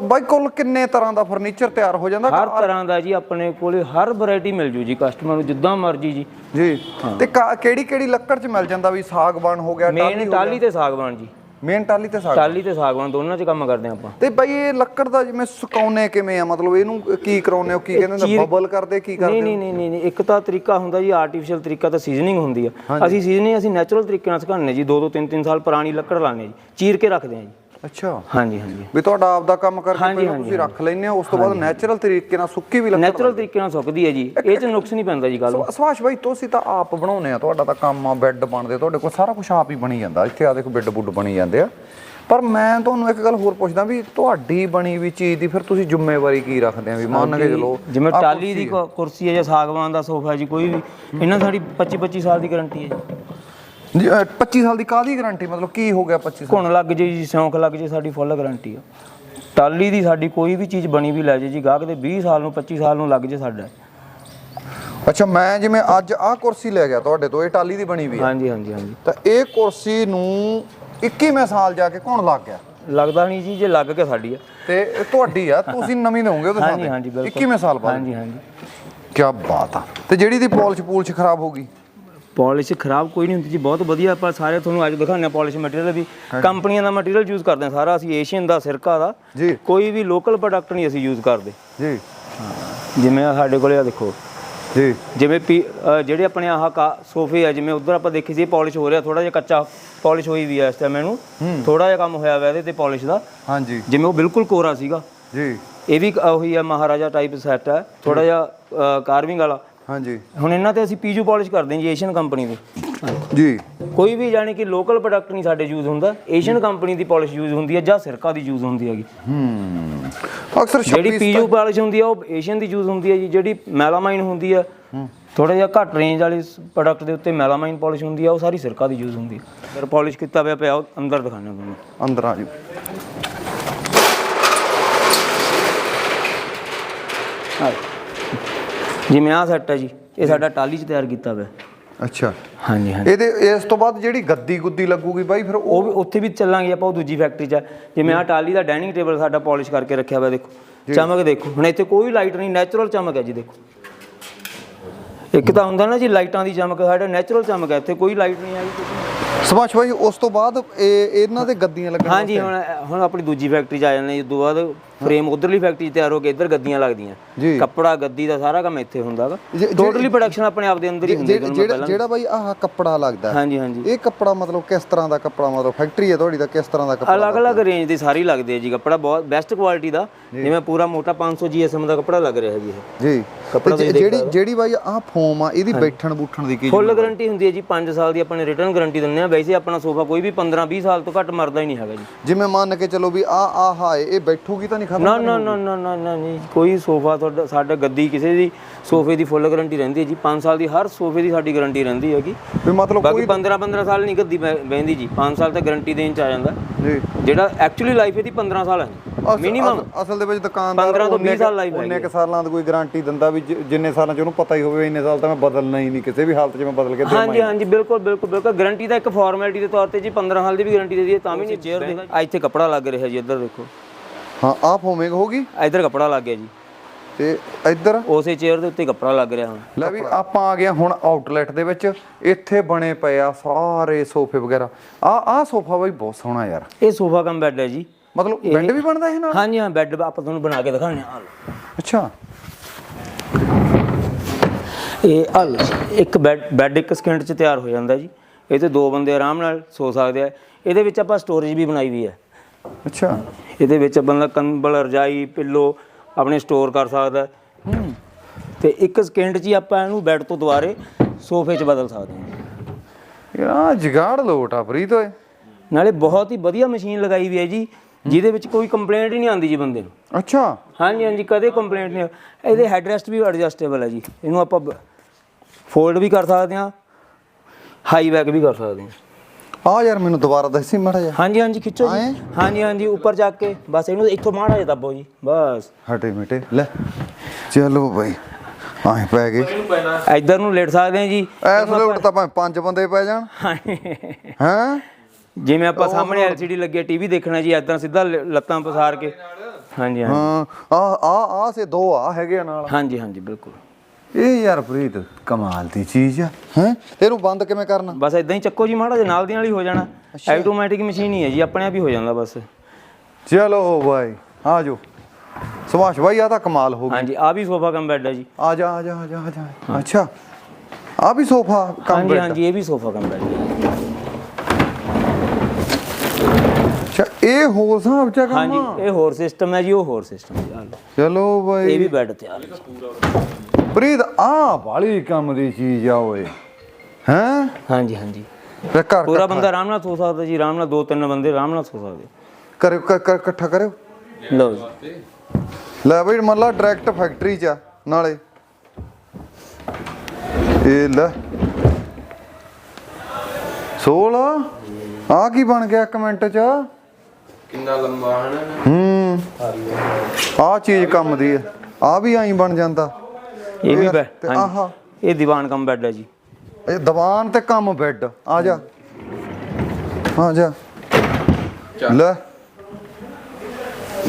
Speaker 1: ਬਾਈ ਕੁੱਲ ਕਿੰਨੇ ਤਰ੍ਹਾਂ ਦਾ ਫਰਨੀਚਰ ਤਿਆਰ ਹੋ ਜਾਂਦਾ?
Speaker 2: ਹਰ ਤਰ੍ਹਾਂ ਦਾ ਜੀ ਆਪਣੇ ਕੋਲੇ ਹਰ ਵੈਰਾਈਟੀ ਮਿਲ ਜੂ ਜੀ ਕਸਟਮਰ ਨੂੰ ਜਿੱਦਾਂ ਮਰਜ਼ੀ ਜੀ।
Speaker 1: ਜੀ। ਤੇ ਕਿਹੜੀ ਕਿਹੜੀ ਲੱਕੜ ਚ ਮਿਲ ਜਾਂਦਾ ਵੀ ਸਾਗਵਾਨ ਹੋ ਗਿਆ
Speaker 2: ਮੇਨ ਟਾਲੀ ਤੇ ਸਾਗਵਾਨ ਜੀ।
Speaker 1: ਮੇਨ ਟਾਲੀ ਤੇ ਸਾਗ
Speaker 2: ਟਾਲੀ ਤੇ ਸਾਗਵਾਨ ਦੋਨਾਂ 'ਚ ਕੰਮ ਕਰਦੇ ਆਪਾਂ।
Speaker 1: ਤੇ ਬਾਈ ਇਹ ਲੱਕੜ ਦਾ ਜਿਵੇਂ ਸੁਕਾਉਨੇ ਕਿਵੇਂ ਆ? ਮਤਲਬ ਇਹਨੂੰ ਕੀ ਕਰਾਉਨੇ ਹੋ? ਕੀ ਕਹਿੰਦੇ ਨੇ ਬਬਲ ਕਰਦੇ ਕੀ ਕਰਦੇ
Speaker 2: ਨਹੀਂ ਨਹੀਂ ਨਹੀਂ ਨਹੀਂ ਇੱਕ ਤਾਂ ਤਰੀਕਾ ਹੁੰਦਾ ਜੀ ਆਰਟੀਫੀਸ਼ੀਅਲ ਤਰੀਕਾ ਤਾਂ ਸੀਜ਼ਨਿੰਗ ਹੁੰਦੀ ਆ। ਅਸੀਂ ਸੀਜ਼ਨਿੰਗ ਅਸੀਂ ਨੈਚੁਰਲ ਤਰੀਕੇ ਨਾਲ ਸੁਕਾਉਂਦੇ ਜੀ 2 2 3 3 ਸਾਲ ਪੁਰਾਣੀ ਲੱਕੜ ਲਾਉਂਦੇ ਜੀ ਚੀਰ ਕੇ ਰੱਖਦੇ ਆ ਜੀ।
Speaker 1: ਅੱਛਾ।
Speaker 2: ਹਾਂਜੀ ਹਾਂਜੀ।
Speaker 1: ਵੀ ਤੁਹਾਡਾ ਆਪਦਾ ਕੰਮ ਕਰਕੇ ਪਹਿਲਾਂ ਤੁਸੀਂ ਰੱਖ ਲੈਂਦੇ ਹੋ ਉਸ ਤੋਂ ਬਾਅਦ ਨੈਚੁਰਲ ਤਰੀਕੇ ਨਾਲ ਸੁੱਕੀ ਵੀ ਲੱਕੜ
Speaker 2: ਨੈਚੁਰਲ ਤਰੀਕੇ ਨਾਲ ਸੁੱਕਦੀ ਹੈ ਜੀ। ਇਹ 'ਚ ਨੁਕਸ ਨਹੀਂ ਪੈਂਦਾ ਜੀ ਗੱਲ
Speaker 1: ਸਵਾਸ਼ ਬਾਈ ਤੁਸੀਂ ਤਾਂ ਆਪ ਬਣਾਉਨੇ ਆ ਤੁਹਾਡਾ ਤਾਂ ਕੰਮ ਆ ਬੈੱਡ ਬਣਦੇ ਤੁਹਾਡੇ ਕੋਲ ਸਾਰਾ ਕੁਝ ਆਪ ਹੀ ਬਣੀ ਜਾਂਦਾ। ਇੱਥੇ ਆ ਦੇਖੋ ਬੈੱਡ ਬੁੱਡ ਬਣੀ ਜਾਂਦੇ ਆ। ਪਰ ਮੈਂ ਤੁਹਾਨੂੰ ਇੱਕ ਗੱਲ ਹੋਰ ਪੁੱਛਦਾ ਵੀ ਤੁਹਾਡੀ ਬਣੀ ਵੀ ਚੀਜ਼ ਦੀ ਫਿਰ ਤੁਸੀਂ ਜ਼ਿੰਮੇਵਾਰੀ ਕੀ ਰੱਖਦੇ ਆ? ਵੀ ਮੰਨ ਕੇ ਚਲੋ
Speaker 2: ਜਿਵੇਂ ਟਾਲੀ ਦੀ ਕੁਰਸੀ ਹੈ। ਜਾਂ ਸਾਗਵਾਨ ਦਾ ਸੋਫਾ ਹੈ ਜੀ ਕੋਈ ਵੀ। ਇਹਨਾਂ ਸਾਡੀ 25 25 ਸਾਲ ਦੀ ਗਾਰੰਟੀ ਹੈ ਜੀ।
Speaker 1: 25 ਸਾਲ ਦੀ ਕਾਦੀ ਗਾਰੰਟੀ ਮਤਲਬ ਕੀ ਹੋ ਗਿਆ 25 ਸਾਲ?
Speaker 2: ਘੁਣ ਲੱਗ ਜੇ ਜੀ ਸਿਉਂਖ ਲੱਗ ਜੇ ਸਾਡੀ ਫੁੱਲ ਗਾਰੰਟੀ ਆ। ਟਾਲੀ ਦੀ ਸਾਡੀ ਕੋਈ ਵੀ ਚੀਜ਼ ਬਣੀ ਵੀ ਲੈ ਜੇ ਜੀ ਗਾਹਕ ਦੇ 20 ਸਾਲ ਨੂੰ 25 ਸਾਲ ਨੂੰ ਲੱਗ ਜੇ ਸਾਡਾ।
Speaker 1: ਅੱਛਾ ਮੈਂ ਜਿਵੇਂ ਅੱਜ ਆਹ ਕੁਰਸੀ ਲੈ ਗਿਆ ਤੁਹਾਡੇ ਤੋਂ ਇਹ ਟਾਲੀ ਦੀ ਬਣੀ ਵੀ ਆ।
Speaker 2: ਹਾਂਜੀ ਹਾਂਜੀ ਹਾਂਜੀ।
Speaker 1: ਤਾਂ ਇਹ ਕੁਰਸੀ ਨੂੰ 21ਵੇਂ ਸਾਲ ਜਾ ਕੇ ਕੌਣ ਲੱਗ ਗਿਆ?
Speaker 2: ਲੱਗਦਾ ਨਹੀਂ ਜੀ ਜੇ ਲੱਗ ਕੇ ਸਾਡੀ ਆ।
Speaker 1: ਤੇ ਇਹ ਤੁਹਾਡੀ ਆ ਤੁਸੀਂ ਨਵੀਂ ਦਵੋਗੇ ਉਹਦੇ
Speaker 2: ਹਾਂਜੀ ਹਾਂਜੀ ਬਿਲਕੁਲ।
Speaker 1: 21ਵੇਂ ਸਾਲ ਬਾਅਦ?
Speaker 2: ਹਾਂਜੀ ਹਾਂਜੀ।
Speaker 1: ਕੀ ਬਾਤ ਆ। ਤੇ ਜਿਹੜੀ ਦੀ ਪਾਲਿਸ਼ ਪੂਲਸ਼ ਖਰਾਬ ਹੋ ਗਈ?
Speaker 2: ਪਾਲਿਸ਼ ਖਰਾਬ ਕੋਈ ਨਹੀਂ ਹੁੰਦੀ ਜੀ ਬਹੁਤ ਵਧੀਆ ਆਪਾਂ ਸਾਰੇ ਤੁਹਾਨੂੰ ਅੱਜ ਦਿਖਾਉਂਦੇ ਆ ਪਾਲਿਸ਼ ਮਟੀਰੀਅਲ ਵੀ। ਕੰਪਨੀਆਂ ਦਾ ਮਟੀਰੀਅਲ ਯੂਜ਼ ਕਰਦੇ ਆ ਸਾਰਾ ਅਸੀਂ ਏਸ਼ੀਅਨ ਦਾ ਸਿਰਕਾ ਦਾ।
Speaker 1: ਜੀ।
Speaker 2: ਕੋਈ ਵੀ ਲੋਕਲ ਪ੍ਰੋਡਕਟ ਨਹੀਂ ਅਸੀਂ ਯੂਜ਼ ਕਰਦੇ।
Speaker 1: ਜੀ।
Speaker 2: ਜਿਵੇਂ ਸਾਡੇ ਕੋਲੇ ਆ ਦੇਖੋ।
Speaker 1: ਜੀ।
Speaker 2: ਜਿਵੇਂ ਜਿਹੜੇ ਆਪਣੇ ਆਹ ਸੋਫੇ ਆ ਜਿਵੇਂ ਉਧਰ ਆਪਾਂ ਦੇਖੀ ਸੀ ਪਾਲਿਸ਼ ਹੋ ਰਿਹਾ ਥੋੜਾ ਜਿਹਾ ਕੱਚਾ ਪਾਲਿਸ਼ ਹੋਈ ਵੀ ਆ ਇਸ ਟਾਈਮ ਇਹਨੂੰ। ਥੋੜਾ ਜਿਹਾ ਕੰਮ ਹੋਇਆ ਵਾ ਇਹਦੇ ਤੇ ਪਾਲਿਸ਼ ਦਾ।
Speaker 1: ਹਾਂਜੀ।
Speaker 2: ਜਿਵੇਂ ਉਹ ਬਿਲਕੁਲ ਕੋਰਾ ਸੀਗਾ।
Speaker 1: ਜੀ।
Speaker 2: ਇਹ ਵੀ ਉਹੀ ਆ ਮਹਾਰਾਜਾ ਟਾਈਪ ਸੈੱਟ ਹੈ ਥੋੜਾ ਜਿਹਾ ਕਾਰਵਿੰਗ ਵਾਲਾ।
Speaker 1: ਹਾਂਜੀ।
Speaker 2: ਹੁਣ ਇਹਨਾਂ ਤੇ ਅਸੀਂ ਪੀਜੂ ਪਾਲਿਸ਼ ਕਰਦੇ ਹਾਂ ਜੀ ਏਸ਼ੀਅਨ ਕੰਪਨੀ ਦੇ।
Speaker 1: ਜੀ।
Speaker 2: ਕੋਈ ਵੀ ਜਾਣੀ ਕਿ ਲੋਕਲ ਪ੍ਰੋਡਕਟ ਨਹੀਂ ਸਾਡੇ ਯੂਜ਼ ਹੁੰਦਾ ਏਸ਼ੀਅਨ ਕੰਪਨੀ ਦੀ ਪਾਲਿਸ਼ ਯੂਜ਼ ਹੁੰਦੀ ਹੈ ਜਾਂ ਸਿਰਕਾ ਦੀ ਯੂਜ਼ ਹੁੰਦੀ ਹੈਗੀ।
Speaker 1: ਹੂੰ। ਅਕਸਰ
Speaker 2: ਜਿਹੜੀ
Speaker 1: 26
Speaker 2: ਪੀਯੂ ਪਾਲਿਸ਼ ਹੁੰਦੀ ਆ ਉਹ ਏਸ਼ੀਅਨ ਦੀ ਯੂਜ਼ ਹੁੰਦੀ ਹੈ ਜੀ ਜਿਹੜੀ ਮੈਲਾਮਾਈਨ ਹੁੰਦੀ ਆ ਥੋੜਾ ਜਿਹਾ ਘੱਟ ਰੇਂਜ ਵਾਲੇ ਪ੍ਰੋਡਕਟ ਦੇ ਉੱਤੇ ਮੈਲਾਮਾਈਨ ਪਾਲਿਸ਼ ਹੁੰਦੀ ਆ ਉਹ ਸਾਰੀ ਸਿਰਕਾ ਦੀ ਯੂਜ਼ ਹੁੰਦੀ ਹੈ। ਫਿਰ ਪਾਲਿਸ਼ ਕੀਤਾ ਹੋਇਆ ਪਿਆ ਉਹ ਅੰਦਰ ਦਿਖਾਣਾ ਤੁਹਾਨੂੰ।
Speaker 1: ਅੰਦਰ ਆ ਜੀ
Speaker 2: ਹਾਂ ਜਿਵੇਂ ਆਹ ਸੈੱਟ ਹੈ ਜੀ ਇਹ ਸਾਡਾ ਟਾਲੀ 'ਚ ਤਿਆਰ ਕੀਤਾ ਹੋਇਆ।
Speaker 1: ਅੱਛਾ।
Speaker 2: ਹਾਂਜੀ ਹਾਂਜੀ।
Speaker 1: ਇਹਦੇ ਇਸ ਤੋਂ ਬਾਅਦ ਜਿਹੜੀ ਗੱਦੀ ਗੁੱਦੀ ਲੱਗੂਗੀ ਬਾਈ ਫਿਰ ਉਹ
Speaker 2: ਵੀ ਉੱਥੇ ਵੀ ਚੱਲਾਂਗੇ ਆਪਾਂ ਉਹ ਦੂਜੀ ਫੈਕਟਰੀ 'ਚ ਜਿਵੇਂ ਆਹ ਟਾਲੀ ਦਾ ਡਾਈਨਿੰਗ ਟੇਬਲ ਸਾਡਾ ਪਾਲਿਸ਼ ਕਰਕੇ ਰੱਖਿਆ ਹੋਇਆ ਦੇਖੋ। ਚਮਕ ਦੇਖੋ। ਹੁਣ ਇੱਥੇ ਕੋਈ ਲਾਈਟ ਨਹੀਂ ਨੈਚੁਰਲ ਚਮਕ ਹੈ ਜੀ ਦੇਖੋ। ਇੱਕ ਤਾਂ ਹੁੰਦਾ ਨਾ ਜੀ ਲਾਈਟਾਂ ਦੀ ਚਮਕ ਸਾਡਾ ਨੈਚੁਰਲ ਚਮਕ ਹੈ। ਇੱਥੇ ਕੋਈ ਲਾਈਟ ਨਹੀਂ ਆਈ। ਕੁਛ ਨਹੀਂ।
Speaker 1: ਸੁਭਾਸ਼ ਬਾਈ ਉਸ ਤੋਂ ਬਾਅਦ ਇਹ ਇਹਨਾਂ ਦੇ ਗੱਦੀਆਂ ਲੱਗਣ
Speaker 2: ਹਾਂਜੀ ਹੁਣ ਹੁਣ ਆਪਣੀ ਦੂਜੀ ਫੈਕਟਰੀ 'ਚ ਆ ਜਾਂਦੇ ਜੀ ਉਦੋਂ ਬਾਅਦ ਫਰੇਮ ਉਧਰਲੀ ਫੈਕਟਰੀ ਤਿਆਰ ਹੋ ਕੇ ਇੱਧਰ ਗੱਦੀਆਂ ਲੱਗਦੀਆਂ। ਕੱਪੜਾ ਗੱਦੀ ਦਾ ਸਾਰਾ ਕੰਮ ਇੱਥੇ ਹੁੰਦਾ ਵਾ
Speaker 1: ਜੇ-
Speaker 2: ਟੋਟਲੀ ਪ੍ਰੋਡਕਸ਼ਨ ਆਪਣੇ ਆਪ ਦੇ ਅੰਦਰ ਹੀ ਹੁੰਦੀ ਹੈ
Speaker 1: ਜਿਹੜਾ ਬਾਈ ਆਹ ਕੱਪੜਾ ਲੱਗਦਾ ਹੈ,
Speaker 2: ਹਾਂਜੀ ਹਾਂਜੀ।
Speaker 1: ਇਹ ਕੱਪੜਾ ਮਤਲਬ ਕਿਸ ਤਰ੍ਹਾਂ ਦਾ ਕੱਪੜਾ ਮਤਲਬ ਫੈਕਟਰੀ ਹੈ ਤੁਹਾਡੀ ਦਾ ਕਿਸ ਤਰ੍ਹਾਂ ਦਾ ਕੱਪੜਾ
Speaker 2: ਅਲੱਗ-ਅਲੱਗ ਰੇਂਜ ਦੇ ਸਾਰੀ ਲੱਗਦੇ ਆ ਜੀ ਕੱਪੜਾ ਬਹੁਤ ਬੈਸਟ ਕੁਆਲਿਟੀ ਦਾ। ਜਿਵੇਂ ਪੂਰਾ ਮੋਟਾ 500 GSM ਦਾ ਕੱਪੜਾ ਲੱਗ ਰਿਹਾ ਜੀ
Speaker 1: ਜੀ।
Speaker 2: ਕੱਪੜਾ
Speaker 1: ਜਿਹੜੀ ਜਿਹੜੀ ਬਾਈ ਆਹ ਫੋਮ ਆ ਇਹਦੀ ਬੈਠਣ ਬੂਠਣ ਦੀ ਕੀ
Speaker 2: ਫੁੱਲ ਗਾਰੰਟੀ ਹੁੰਦੀ ਹੈ ਜੀ 5 ਸਾਲ ਦੀ ਆਪਾਂ ਨੇ ਰਿਟਰਨ ਗਾਰੰਟੀ ਦਿੰਦੇ ਆ ਵੈਸੇ ਆਪਣਾ ਸੋਫਾ ਕੋਈ ਵੀ 15 20 ਸਾਲ ਤੋਂ ਘੱਟ ਮਰਦਾ ਹੀ ਨਹੀਂ ਹੈਗਾ ਜੀ।
Speaker 1: ਜਿਵੇਂ ਮੰਨ ਕੇ ਚਲੋ ਵੀ ਆ ਆ ਹਾਏ ਇਹ ਬੈਠੂਗੀ ਤਾਂ ਨਹੀਂ ਖਤਮ
Speaker 2: ਨਾ ਨਾ ਨਾ ਨਾ ਨਾ ਨਾ ਨਹੀਂ ਕੋਈ ਸੋਫਾ ਤੁਹਾਡਾ ਸਾਡਾ ਗੱਦੀ ਕਿਸੇ ਦੀ ਸੋਫੇ ਦੀ ਫੁੱਲ ਗਾਰੰਟੀ ਰਹਿੰਦੀ ਹੈ ਜੀ। 5 ਸਾਲ ਦੀ ਹਰ ਸੋਫੇ ਦੀ ਸਾਡੀ ਗਾਰੰਟੀ ਰਹਿੰਦੀ ਹੈਗੀ।
Speaker 1: ਵੀ ਮਤਲਬ
Speaker 2: ਬਾਕੀ 15 15 ਸਾਲ ਨਹੀਂ ਗੱਦੀ ਬਹਿ- ਬਹਿੰਦੀ ਜੀ। 5 ਸਾਲ ਤੱਕ ਗਾਰੰਟੀ ਦੇਣ ਚ ਆ ਜਾਂਦਾ।
Speaker 1: ਜੀ।
Speaker 2: ਜਿਹੜਾ ਐਕਚੁਅਲੀ ਲਾਈਫ ਇਹਦੀ 15 ਸਾਲ ਹੈ
Speaker 1: ਅਸ-
Speaker 2: ਮਿਨੀਮਮ
Speaker 1: ਅਸ- ਅਸਲ ਦੇ ਵਿੱਚ ਦੁਕਾਨਦਾਰ
Speaker 2: 15 ਤੋਂ 20
Speaker 1: ਉਨੇ ਕੁ-
Speaker 2: ਸਾਲ life ਹੈਗੀ
Speaker 1: ਉਨੇ ਕੁ ਸਾਲਾਂ ਦੀ ਕੋਈ ਗਾਰੰਟੀ ਦਿੰਦਾ ਵੀ ਜਿ- ਜਿੰਨੇ ਸਾਲਾਂ ਚ ਉਹਨੂੰ ਪਤਾ ਹੀ ਹੋਵੇ ਇੰਨੇ ਸਾਲ ਤਾਂ ਮੈਂ ਬਦਲਣਾ ਹੀ ਨਹੀਂ ਕਿਸੇ ਵੀ ਹਾਲਤ 'ਚ ਮੈਂ ਬਦਲ ਕੇ ਦੇਵਾਂ
Speaker 2: ਹਾਂਜੀ ਹਾਂਜੀ ਬਿਲਕੁਲ ਬਿਲਕੁਲ ਬਿਲਕੁਲ। ਗਾਰੰਟੀ ਦਾ ਇੱਕ ਫਾਰਮੈਲਿਟੀ ਦੇ ਤੌਰ ਤੇ ਜੀ 15 ਸਾਲ ਦੀ ਵੀ ਗਾਰੰਟੀ ਦੇ ਦਈਏ ਤਾਂ ਵੀ ਨਹੀਂ ਚੇਅਰ ਦੇ ਆ ਇੱਥੇ ਕੱਪੜਾ ਲੱਗ ਰਿਹਾ ਜੀ ਇੱਧਰ ਦੇਖੋ।
Speaker 1: ਹਾਂ ਆਹ ਫੋਮਿੰਗ ਹੋਗੀ
Speaker 2: ਆ ਇੱਧਰ ਕੱਪੜਾ ਲੱਗ ਗਿਆ ਜੀ।
Speaker 1: ਤੇ ਇੱਧਰ?
Speaker 2: ਉਸੇ ਚੇਅਰ ਦੇ ਉੱਤੇ ਕੱਪੜਾ ਲੱਗ ਰਿਹਾ ਹੁਣ।
Speaker 1: ਲੈ ਵੀ ਆਪਾਂ ਆ ਗਏ ਹੁਣ ਆਊਟਲੈਟ ਦੇ ਵਿੱਚ। ਇੱਥੇ ਬਣੇ ਪਏ ਆ ਸਾਰੇ ਸੋਫੇ ਵਗੈਰਾ। ਆ ਆ ਸੋਫਾ ਬਾਈ ਬਹੁਤ ਸੋਹਣਾ ਯਾਰ।
Speaker 2: ਇਹ ਸੋਫਾ ਕਮ ਬੈੱਡ ਹੈ ਜੀ।
Speaker 1: ਮਤਲਬ ਬੈੱਡ ਵੀ ਬਣਦਾ ਇਹ ਨਾਲ?
Speaker 2: ਹਾਂਜੀ ਹਾਂ ਬੈੱਡ ਆਪਾਂ ਤੁਹਾਨੂੰ ਬਣਾ ਕੇ ਦਿਖਾਉਂਦੇ ਹਾਂ
Speaker 1: ਅੱਛਾ।
Speaker 2: ਇਹ ਹਲ ਇੱਕ ਬੈੱਡ ਬੈੱਡ ਇੱਕ ਸਕਿੰਟ 'ਚ ਤਿਆਰ ਹੋ ਜਾਂਦਾ ਜੀ। ਇਹ ਤੇ ਦੋ ਬੰਦੇ ਆਰਾਮ ਨਾਲ ਸੋ ਸਕਦੇ ਆ। ਇਹਦੇ ਵਿੱਚ ਆਪਾਂ ਸਟੋਰੇਜ ਵੀ ਬਣਾਈ ਵੀ ਹੈ।
Speaker 1: ਅੱਛਾ।
Speaker 2: ਇਹਦੇ ਵਿੱਚ ਬੰਦਾ ਕੰਬਲ ਰਜਾਈ ਪਿੱਲੋ ਆਪਣੇ ਸਟੋਰ ਕਰ ਸਕਦਾ ਹੈ। ਤੇ ਇੱਕ ਸਕਿੰਟ 'ਚ ਹੀ ਆਪਾਂ ਇਹਨੂੰ ਬੈੱਡ ਤੋਂ ਦੁਬਾਰੇ ਸੋਫੇ 'ਚ ਬਦਲ ਸਕਦੇ ਹਾਂ।
Speaker 1: ਆਹ ਜਗਾੜ ਲੋਟ ਆ ਪ੍ਰੀਤ ਓਏ।
Speaker 2: ਨਾਲੇ ਬਹੁਤ ਹੀ ਵਧੀਆ ਮਸ਼ੀਨ ਲਗਾਈ ਵੀ ਹੈ ਜੀ ਜਿਹਦੇ ਵਿੱਚ ਕੋਈ ਕੰਪਲੇਂਟ ਹੀ ਨਹੀਂ ਆਉਂਦੀ ਜੀ ਬੰਦੇ ਨੂੰ।
Speaker 1: ਅੱਛਾ।
Speaker 2: ਹਾਂਜੀ ਹਾਂਜੀ ਕਦੇ ਕੰਪਲੇਂਟ ਨਹੀਂ ਇਹਦੇ ਹੈਡਰੈਸਟ ਵੀ ਐਡਜਸਟੇਬਲ ਹੈ ਜੀ। ਇਹਨੂੰ ਆਪਾਂ ਫੋਲਡ ਵੀ ਕਰ ਸਕਦੇ ਹਾਂ ਹਾਈ ਬੈਕ ਵੀ ਕਰ ਸਕਦੇ ਹਾਂ।
Speaker 1: ਆ ਯਾਰ ਮੈਨੂੰ ਦੁਬਾਰਾ ਦੱਸੀ ਮਾੜਾ ਜਿਹਾ।
Speaker 2: ਹਾਂਜੀ ਹਾਂਜੀ ਖਿੱਚੋ? ਜੀ। ਹਾਂਜੀ ਹਾਂਜੀ ਉੱਪਰ ਜਾ ਕੇ। ਬਸ ਇਹਨੂੰ ਇੱਥੋਂ ਮਾੜਾ ਜਿਹਾ ਦੱਬੋ ਜੀ। ਬਸ।
Speaker 1: ਹਟੇ ਮਿਟੇ। ਲੈ ਚਲੋ ਬਾਈ। ਆਏ ਪੈ ਗਏ।
Speaker 2: ਇੱਧਰ ਨੂੰ ਲੇਟ ਸਕਦੇ ਹਾਂ ਜੀ।
Speaker 1: ਐਸ ਲੋਟ ਤਾਂ ਭਾਵੇਂ ਪੰਜ ਬੰਦੇ ਪੈ ਜਾਣ। ਹੈਂ?
Speaker 2: ਜਿਵੇਂ ਆਪਾਂ ਸਾਹਮਣੇ ਐਲਸੀਡੀ ਲੱਗੀ ਟੀਵੀ ਦੇਖਣਾ ਜੀ ਇਦਾਂ ਸਿੱਧਾ ਲੱਤਾਂ ਪਸਾਰ ਕੇ। ਹਾਂਜੀ ਹਾਂਜੀ।
Speaker 1: ਹਾਂ ਆ ਆ ਆ ਸੇ ਦੋ ਆ ਹੈਗੇ ਆ ਨਾਲ।
Speaker 2: ਹਾਂਜੀ ਹਾਂਜੀ ਬਿਲਕੁਲ।
Speaker 1: ਇਹ ਯਾਰ ਪ੍ਰੀਤ ਕਮਾਲ ਦੀ ਚੀਜ਼ ਆ। ਹੈ? ਇਹਨੂੰ ਬੰਦ ਕਿਵੇਂ ਕਰਨਾ?
Speaker 2: ਬਸ ਇਦਾਂ ਹੀ ਚੱਕੋ ਜੀ ਮਾੜਾ ਜਿਹਾ ਨਾਲ ਦੀ ਨਾਲ ਹੀ ਹੋ ਜਾਣਾ। ਆਟੋਮੈਟਿਕ ਮਸ਼ੀਨ ਹੀ ਹੈ ਜੀ ਆਪਣੇ ਆਪ ਹੀ ਹੋ ਜਾਂਦਾ ਬਸ।
Speaker 1: ਚਲੋ ਬਾਈ ਆ ਜਾਓ। ਸੁਭਾਸ਼ ਬਾਈ ਆ ਤਾਂ ਕਮਾਲ ਹੋ ਗਈ।
Speaker 2: ਹਾਂਜੀ ਆ ਵੀ ਸੋਫਾ ਕਮ ਬੈੱਡ ਹੈ ਜੀ।
Speaker 1: ਆ ਜਾ ਆ ਜਾ ਆ ਜਾ ਆ ਜਾ। ਅੱਛਾ ਆ ਵੀ ਸੋਫਾ ਕੰਮ
Speaker 2: ਹਾਂਜੀ
Speaker 1: ਬੈਠ।
Speaker 2: ਹਾਂਜੀ ਇਹ ਵੀ ਸੋਫਾ ਕਮ ਬੈੱਡ ਹੈ
Speaker 1: ਅੱਛਾ ਇਹ ਹੋਰ ਹਿਸਾਬ ਚ ਆ ਕੰਮ?
Speaker 2: ਹਾਂਜੀ ਇਹ ਹੋਰ ਸਿਸਟਮ ਹੈ ਜੀ ਉਹ ਹੋਰ ਸਿਸਟਮ ਹੈ ਜੀ, ਆਹ ਲਓ।
Speaker 1: ਚਲੋ
Speaker 2: ਇਹ
Speaker 1: ਬਾਈ
Speaker 2: ਵੀ ਬੈੱਡ ਤਿਆਰ ਹੈ। ਜੀ।
Speaker 1: ਪ੍ਰੀਤ ਆ ਬਾਲੀ ਕੰਮ ਦੀ ਚੀਜ਼ ਆ ਓਏ। ਹੈਂ?
Speaker 2: ਹਾਂਜੀ ਹਾਂਜੀ।
Speaker 1: ਤੇ ਘਰ
Speaker 2: ਪੂਰਾ ਬੰਦਾ ਆਰਾਮ ਨਾਲ ਸੋ ਸਕਦਾ ਜੀ ਆਰਾਮ ਨਾਲ ਦੋ ਤਿੰਨ ਬੰਦੇ ਆਰਾਮ ਨਾਲ ਸੋ ਸਕਦੇ।
Speaker 1: ਕਰਿਓ ਕ- ਕ- ਇਕੱਠਾ ਕਰਿਓ।
Speaker 2: ਲਓ ਜੀ।
Speaker 1: ਲੈ ਬਈ ਮੰਨ ਲਾ ਡਾਇਰੈਕਟ ਫੈਕਟਰੀ ਚ ਆ, ਨਾਲੇ। ਇਹ ਲੈ। 16 ਆ ਕੀ ਬਣ ਗਿਆ ਇੱਕ ਮਿੰਟ ਚ?
Speaker 3: ਕਿੰਨਾ ਲੰਮਾ ਹਨ?
Speaker 1: ਹੂੰ। ਆ ਚੀਜ਼ ਕੰਮ ਦੀ ਆ ਆ ਵੀ ਐਂ ਬਣ ਜਾਂਦਾ।
Speaker 2: ਇਹ ਵੀ
Speaker 1: ਯਾਰ,
Speaker 2: ਬੈ
Speaker 1: ਤੇ
Speaker 2: ਹਾਂਜੀ।
Speaker 1: ਆਹਾ।
Speaker 2: ਇਹ ਦੀਵਾਨ ਕਮ ਬੈੱਡ ਹੈ ਜੀ।
Speaker 1: ਇਹ ਦੀਵਾਨ ਤੇ ਕੰਮ ਬੈੱਡ। ਆ ਜਾ। ਆ ਜਾ। ਲੈ।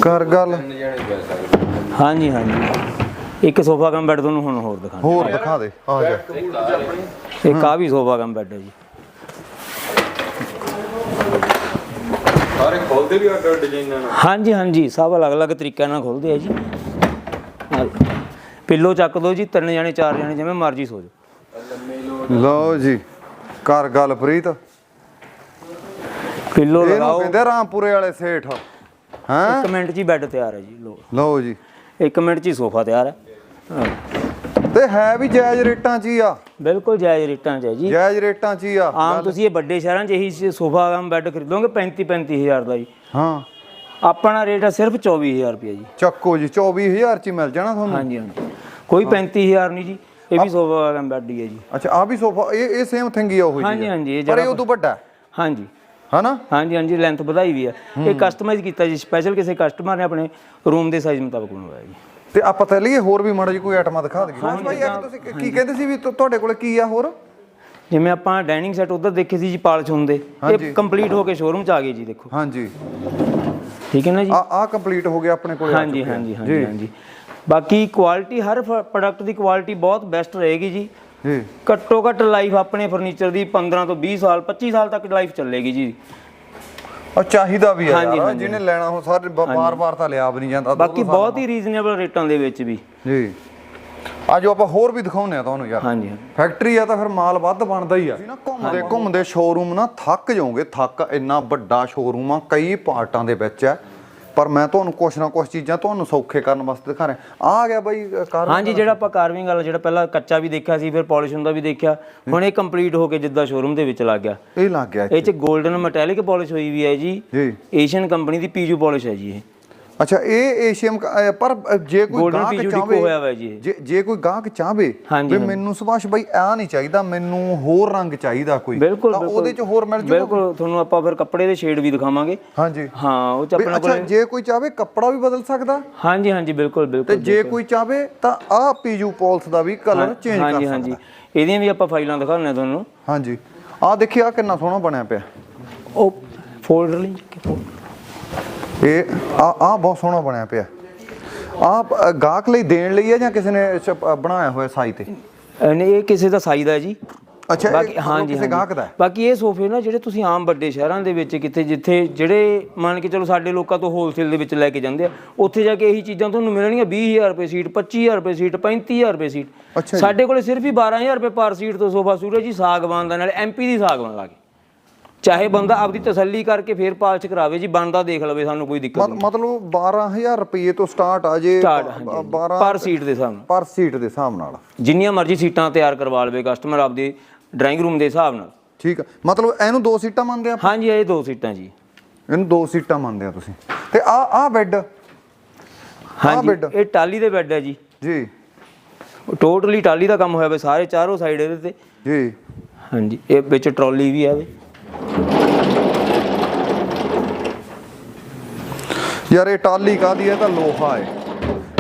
Speaker 1: ਕਰ ਗੱਲ।
Speaker 2: ਹਾਂਜੀ ਹਾਂਜੀ। ਇੱਕ ਸੋਫਾ ਕਮ ਬੈੱਡ ਤੁਹਾਨੂੰ ਹੁਣ ਹੋਰ ਦਿਖਾਣਾ
Speaker 1: ਹੋਰ ਦਿਖਾ ਦੇ। ਆ ਜਾ।
Speaker 2: ਇੱਕ ਆ ਵੀ ਸੋਫਾ ਕਮ ਬੈੱਡ ਹੈ ਜੀ।
Speaker 3: ਸਾਰੇ ਖੋਲਦੇ ਵੀ ਅੱਡ ਅੱਡ ਡਿਜ਼ਾਈਨਾਂ ਨਾਲ?
Speaker 2: ਹਾਂਜੀ ਹਾਂਜੀ। ਸਭ ਅਲੱਗ-ਅਲੱਗ ਤਰੀਕਿਆਂ ਨਾਲ ਖੁੱਲਦੇ ਆ ਜੀ। ਪਿੱਲੋ ਚੱਕ ਦੋ ਜੀ ਤਿੰਨ ਜਣੇ ਚਾਰ ਜਣੇ ਜਿਵੇਂ ਮਰਜ਼ੀ ਸੋ ਜਾਓ।
Speaker 1: ਲਓ ਜੀ ਕਰ ਗੱਲ ਪ੍ਰੀਤ।
Speaker 2: ਪਿੱਲੋ ਲਗਾਓ।
Speaker 1: ਕਹਿੰਦੇ ਰਾਮਪੁਰੇ ਵਾਲੇ ਸੇਠ। ਹਾਂ?
Speaker 2: ਇੱਕ ਮਿੰਟ 'ਚ ਹੀ ਬੈੱਡ ਤਿਆਰ ਹੈ ਜੀ ਲੋ
Speaker 1: ਲਓ ਜੀ।
Speaker 2: ਇੱਕ ਮਿੰਟ 'ਚ ਹੀ ਸੋਫਾ ਤਿਆਰ ਹੈ।
Speaker 1: ਤੇ ਹੈ ਵੀ ਜਾਇਜ਼ ਰੇਟਾਂ 'ਚ ਹੀ ਆ।
Speaker 2: ਬਿਲਕੁਲ ਜਾਇਜ਼ ਰੇਟਾਂ 'ਚ ਹੈ ਜੀ।
Speaker 1: ਜਾਇਜ਼ ਰੇਟਾਂ 'ਚ ਹੀ ਆ।
Speaker 2: ਆਮ ਤੁਸੀਂ ਇਹ ਵੱਡੇ ਸ਼ਹਿਰਾਂ 'ਚ ਇਹੀ ਸੋਫਾ ਆਮ ਬੈੱਡ ਖਰੀਦੋਗੇ 35 35000 ਦਾ ਜੀ।
Speaker 1: ਹਾਂ।
Speaker 2: ਆਪਣਾ ਰੇਟ ਹੈ ਸਿਰਫ 24000 ਰੁਪਏ ਜੀ।
Speaker 1: ਚੱਕੋ ਜੀ 24000 'ਚ ਹੀ ਮਿਲ ਜਾਣਾ ਤੁਹਾਨੂੰ।
Speaker 2: ਹਾਂਜੀ ਹਾਂਜੀ। ਕੋਈ 35000 ਨਹੀਂ ਜੀ ਇਹ ਵੀ ਸੋਫਾ ਆਮ ਬੈੱਡ ਹੀ ਹੈ ਜੀ।
Speaker 1: ਅੱਛਾ ਆ ਵੀ ਸੋਫਾ ਇਹ ਇਹ ਸੇਮ ਥਿੰਗ ਹੀ ਆ ਉਹ
Speaker 2: ਹਾਂਜੀ ਹਾਂਜੀ ਇਹ
Speaker 1: ਪਰ ਇਹ ਉਦੋਂ ਵੱਡਾ
Speaker 2: ਹਾਂਜੀ।
Speaker 1: ਹਨਾ?
Speaker 2: ਹਾਂਜੀ ਹਾਂਜੀ ਲੈਂਥ ਵਧਾਈ ਵੀ ਹੈ। ਇਹ ਕਸਟਮਾਈਜ਼ ਕੀਤਾ ਜੀ ਸਪੈਸ਼ਲ ਕਿਸੇ ਕਸਟਮਰ ਨੇ ਆਪਣੇ ਰੂਮ ਦੇ ਸਾਈਜ਼ ਮੁਤਾਬਕ ਬਣਵਾਇਆ ਜੀ।
Speaker 1: ਤੇ ਆਪਾਂ ਤਾਂ ਲਈਏ ਹੋਰ ਵੀ ਮਾੜਾ ਜੀ ਕੋਈ ਆਈਟਮਾਂ ਦਿਖਾ ਦਈਏ। ਹਾਂ ਭਾਈ ਇੱਕ ਤੁਸੀਂ ਕੀ- ਕਹਿੰਦੇ ਸੀ ਵੀ ਤੁਹਾਡੇ ਕੋਲੇ ਕੀ ਆ ਹੋਰ?
Speaker 2: ਜਿਵੇਂ ਆਪਾਂ ਡਾਈਨਿੰਗ ਸੈੱਟ ਉਧਰ ਦੇਖੇ ਸੀ ਜੀ ਪਾਲਿਸ਼ ਹੁੰਦੇ। ਇਹ ਕੰਪਲੀਟ ਹੋ ਕੇ ਸ਼ੋਰੂਮ 'ਚ ਆ ਗਏ ਜੀ ਦੇਖੋ।
Speaker 1: ਹਾਂਜੀ।
Speaker 2: ਠੀਕ ਹੈ ਨਾ ਜੀ?
Speaker 1: ਆ ਆ ਕੰਪਲੀਟ ਹੋ ਗਿਆ ਆਪਣੇ ਕੋਲੇ ਆ
Speaker 2: ਹਾਂਜੀ। ਹਾਂਜੀ ਹਾਂਜੀ ਹਾਂਜੀ। ਬਾਕੀ ਕੁਆਲਿਟੀ ਹਰ ਪ੍ਰੋਡਕਟ ਦੀ ਕੁਆਲਿਟੀ ਬਹੁਤ ਬੈਸਟ ਰਹੇਗੀ ਜੀ।
Speaker 1: ਜੀ।
Speaker 2: ਘੱਟੋ ਘੱਟ ਲਾਈਫ ਆਪਣੇ ਫਰਨੀਚਰ ਦੀ 15 ਤੋਂ 20 ਸਾਲ 25 ਸਾਲ ਤੱਕ ਲਾਈਫ ਚੱਲੇਗੀ ਜੀ।
Speaker 1: ਆ ਚਾਹੀਦਾ ਵੀ ਯਾਰ
Speaker 2: ਹਾਂਜੀ।
Speaker 1: ਜਿਹਨੇ ਲੈਣਾ ਹੋ ਸਾਰੇ ਬਾਰ-ਬਾਰ ਤਾਂ ਲਿਆ ਵੀ ਨਹੀਂ ਜਾਂਦਾ
Speaker 2: ਬਾਕੀ ਬਹੁਤ ਹੀ ਰੀਜ਼ਨੇਬਲ ਰੇਟਾਂ ਦੇ ਵਿੱਚ ਵੀ।
Speaker 1: ਜੀ। ਆ ਜੋ ਆਪਾਂ ਹੋਰ ਵੀ ਦਿਖਾਉਨੇ ਆ ਤੁਹਾਨੂੰ ਯਾਰ।
Speaker 2: ਹਾਂਜੀ।
Speaker 1: ਫੈਕਟਰੀ ਆ ਤਾਂ ਫਿਰ ਮਾਲ ਵੱਧ ਬਣਦਾ ਹੀ ਆ। ਨਾ ਘੁੰਮਦੇ ਘੁੰਮਦੇ ਸ਼ੋਰੂਮ ਨਾ ਥੱਕ ਜਾਓਗੇ ਥੱਕ ਇੰਨਾ ਵੱਡਾ ਸ਼ੋਰੂਮ ਆ ਕਈ ਪਾਰਟਾਂ ਦੇ ਵਿੱਚ ਹੈ ਪਰ ਮੈਂ ਤੁਹਾਨੂੰ ਕੁਛ ਨਾ ਕੁਛ ਚੀਜ਼ਾਂ ਤੁਹਾਨੂੰ ਸੌਖੇ ਕਰਨ ਵਾਸਤੇ ਦਿਖਾ ਰਿਹਾ। ਆ ਗਿਆ ਬਾਈ ਅ, ਕਾਰ
Speaker 2: ਹਾਂਜੀ ਜਿਹੜਾ ਆਪਾਂ ਕਾਰਵਿੰਗ ਵਾਲਾ ਜਿਹੜਾ ਪਹਿਲਾਂ ਕੱਚਾ ਵੀ ਦੇਖਿਆ ਸੀ ਫਿਰ ਪਾਲਿਸ਼ ਹੁੰਦਾ ਵੀ ਦੇਖਿਆ ਹੁਣ ਇਹ ਕੰਪਲੀਟ ਹੋ ਕੇ ਜਿੱਦਾਂ ਸ਼ੋਰੂਮ ਦੇ ਵਿੱਚ ਲੱਗ ਗਿਆ।
Speaker 1: ਇਹ ਲੱਗ ਗਿਆ
Speaker 2: ਇਹ ਚ 골ਡਨ ਮੈਟੈਲਿਕ ਪਾਲਿਸ਼ ਹੋਈ ਵੀ ਹੈ ਜੀ।
Speaker 1: ਜੀ।
Speaker 2: ਏਸ਼ੀਅਨ ਕੰਪਨੀ ਦੀ ਪੀਜੂ ਪਾਲਿਸ਼ ਹੈ ਜੀ ਇਹ।
Speaker 1: ਅੱਛਾ ਇਹ ਏਸ਼ੀਅਮ ਪਰ ਜੇ ਕੋਈ ਗਾਹਕ ਚਾਹਵੇ
Speaker 2: ਜੀ।
Speaker 1: ਜੇ ਕੋਈ ਗਾਹਕ ਚਾਹਵੇ
Speaker 2: ਹਾਂਜੀ,
Speaker 1: ਵੀ ਮੈਨੂੰ ਸੁਭਾਸ਼ ਬਾਈ ਆ ਨਹੀਂ ਚਾਹੀਦਾ ਮੈਨੂੰ ਹੋਰ ਰੰਗ ਚਾਹੀਦਾ ਕੋਈ ਤਾਂ ਉਹਦੇ ਚ ਹੋਰ ਮਿਲ ਜੂਗਾ
Speaker 2: ਬਿਲਕੁਲ ਤੁਹਾਨੂੰ ਆਪਾਂ ਫਿਰ ਕੱਪੜੇ ਦੇ ਸ਼ੇਡ ਵੀ ਦਿਖਾਵਾਂਗੇ।
Speaker 1: ਹਾਂਜੀ।
Speaker 2: ਹਾਂ ਉਹ ਚ ਆਪਣਾ
Speaker 1: ਅੱਛਾ ਜੇ ਕੋਈ ਚਾਹਵੇ ਕੱਪੜਾ ਵੀ ਬਦਲ ਸਕਦਾ?
Speaker 2: ਹਾਂਜੀ ਹਾਂਜੀ ਬਿਲਕੁਲ
Speaker 1: ਤੇ
Speaker 2: ਬਿਲਕੁਲ।
Speaker 1: ਜੇ ਕੋਈ ਚਾਹਵੇ ਤਾਂ ਆ ਪੀਜੂ ਪੋਲਸ ਦਾ ਵੀ ਕਲਰ ਚੇਂਜ ਕਰ
Speaker 2: ਹਾਂਜੀ
Speaker 1: ਸਕਦਾ।
Speaker 2: ਹਾਂਜੀ। ਇਹਦੀਆਂ ਵੀ ਆਪਾਂ ਫਾਈਲਾਂ ਦਿਖਾਉਂਦੇ ਤੁਹਾਨੂੰ।
Speaker 1: ਹਾਂਜੀ। ਆ ਦੇਖੀ ਆ ਕਿੰਨਾ ਸੋਹਣਾ ਬਣਿਆ ਪਿਆ।
Speaker 2: ਉਹ ਫੋਲਡਰ ਲਈ।
Speaker 1: ਇਹ ਆ ਆ ਬਹੁਤ ਸੋਹਣਾ ਬਣਿਆ ਪਿਆ ਆ ਗਾਹਕ ਲਈ ਦੇਣ ਲਈ ਹੈ ਜਾਂ ਕਿਸੇ ਨੇ ਬਣਾਇਆ ਹੋਇਆ ਸਾਈ ਤੇ
Speaker 2: ਨਹੀਂ ਇਹ ਕਿਸੇ ਦਾ ਸਾਈਜ਼ ਦਾ ਜੀ
Speaker 1: ਅੱਛਾ
Speaker 2: ਬਾਕੀ ਹਾਂਜੀ
Speaker 1: ਕਿਸੇ। ਗਾਹਕ ਦਾ ਹੈ?
Speaker 2: ਬਾਕੀ ਇਹ ਸੋਫੇ ਨਾ ਜਿਹੜੇ ਤੁਸੀਂ ਆਮ ਵੱਡੇ ਸ਼ਹਿਰਾਂ ਦੇ ਵਿੱਚ ਕਿਤੇ ਜਿੱਥੇ ਜਿਹੜੇ ਮੰਨ ਕੇ ਚਲੋ ਸਾਡੇ ਲੋਕਾਂ ਤੋਂ ਹੋਲਸੇਲ ਦੇ ਵਿੱਚ ਲੈ ਕੇ ਜਾਂਦੇ ਆ ਉੱਥੇ ਜਾ ਕੇ ਇਹੀ ਚੀਜ਼ਾਂ ਤੁਹਾਨੂੰ ਮਿਲਣਗੀਆਂ 20000 ਰੁਪਏ ਸੀਟ 25000 ਰੁਪਏ ਸੀਟ 35000 ਰੁਪਏ ਸੀਟ। ਸਾਡੇ ਕੋਲੇ ਸਿਰਫ ਹੀ 12000 ਰੁਪਏ ਪਰ ਸੀਟ ਤੋਂ ਸੋਫਾ ਸੂਰੇ ਜੀ ਸਾਗਵਾਨ ਦਾ ਨਾਲ ਐਮਪੀ ਦੀ ਸਾਗਵਾਨ ਲਾ ਕੇ ਚਾਹੇ ਬੰਦਾ ਆਪਦੀ ਤਸੱਲੀ ਕਰਕੇ ਫੇਰ ਪਾਲਚ ਕਰਾਵੇ ਜੀ ਬਣਦਾ ਦੇਖ ਲਵੇ ਸਾਨੂੰ ਕੋਈ ਦਿੱਕਤ
Speaker 1: ਮਤ- ਮਤਲਬ 12000 ਰੁਪਏ ਤੋਂ ਸਟਾਰਟ ਆ ਜੇ
Speaker 2: ਸਟਾਰਟ
Speaker 1: ਬ-
Speaker 2: ਹਾਂਜੀ
Speaker 1: 12
Speaker 2: ਪਰ ਸੀਟ ਦੇ ਹਿਸਾਬ ਨਾਲ।
Speaker 1: ਪਰ ਸੀਟ ਦੇ ਹਿਸਾਬ ਨਾਲ।
Speaker 2: ਜਿੰਨੀਆਂ ਮਰਜ਼ੀ ਸੀਟਾਂ ਤਿਆਰ ਕਰਵਾ ਲਵੇ ਕਸਟਮਰ ਆਪਦੇ ਡਰਾਇੰਗ ਰੂਮ ਦੇ ਹਿਸਾਬ ਨਾਲ।
Speaker 1: ਠੀਕ ਆ। ਮਤਲਬ ਇਹਨੂੰ ਦੋ ਸੀਟਾਂ ਮੰਨਦੇ ਆ
Speaker 2: ਹਾਂਜੀ ਇਹ ਦੋ ਸੀਟਾਂ ਜੀ।
Speaker 1: ਇਹਨੂੰ ਦੋ ਸੀਟਾਂ ਮੰਨਦੇ ਆ ਤੁਸੀਂ। ਤੇ ਆ ਆ ਬੈੱਡ
Speaker 2: ਹਾਂਜੀ। ਇਹ ਟਾਲੀ ਦੇ ਬੈੱਡ ਹੈ ਜੀ।
Speaker 1: ਜੀ।
Speaker 2: ਟੋਟਲੀ ਟਾਲੀ ਦਾ ਕੰਮ ਹੋਇਆ ਵੇ ਸਾਰੇ ਚਾਰੋਂ ਸਾਈਡ ਇਹਦੇ ਤੇ।
Speaker 1: ਜੀ।
Speaker 2: ਹਾਂਜੀ ਇਹ ਵਿੱਚ ਟਰਾਲੀ ਵੀ ਹੈ ਵੇ।
Speaker 1: ਯਾਰ ਇਹ ਟਾਲੀ ਕਾਦੀ ਹੈ? ਤਾਂ ਲੋਹਾ ਹੈ।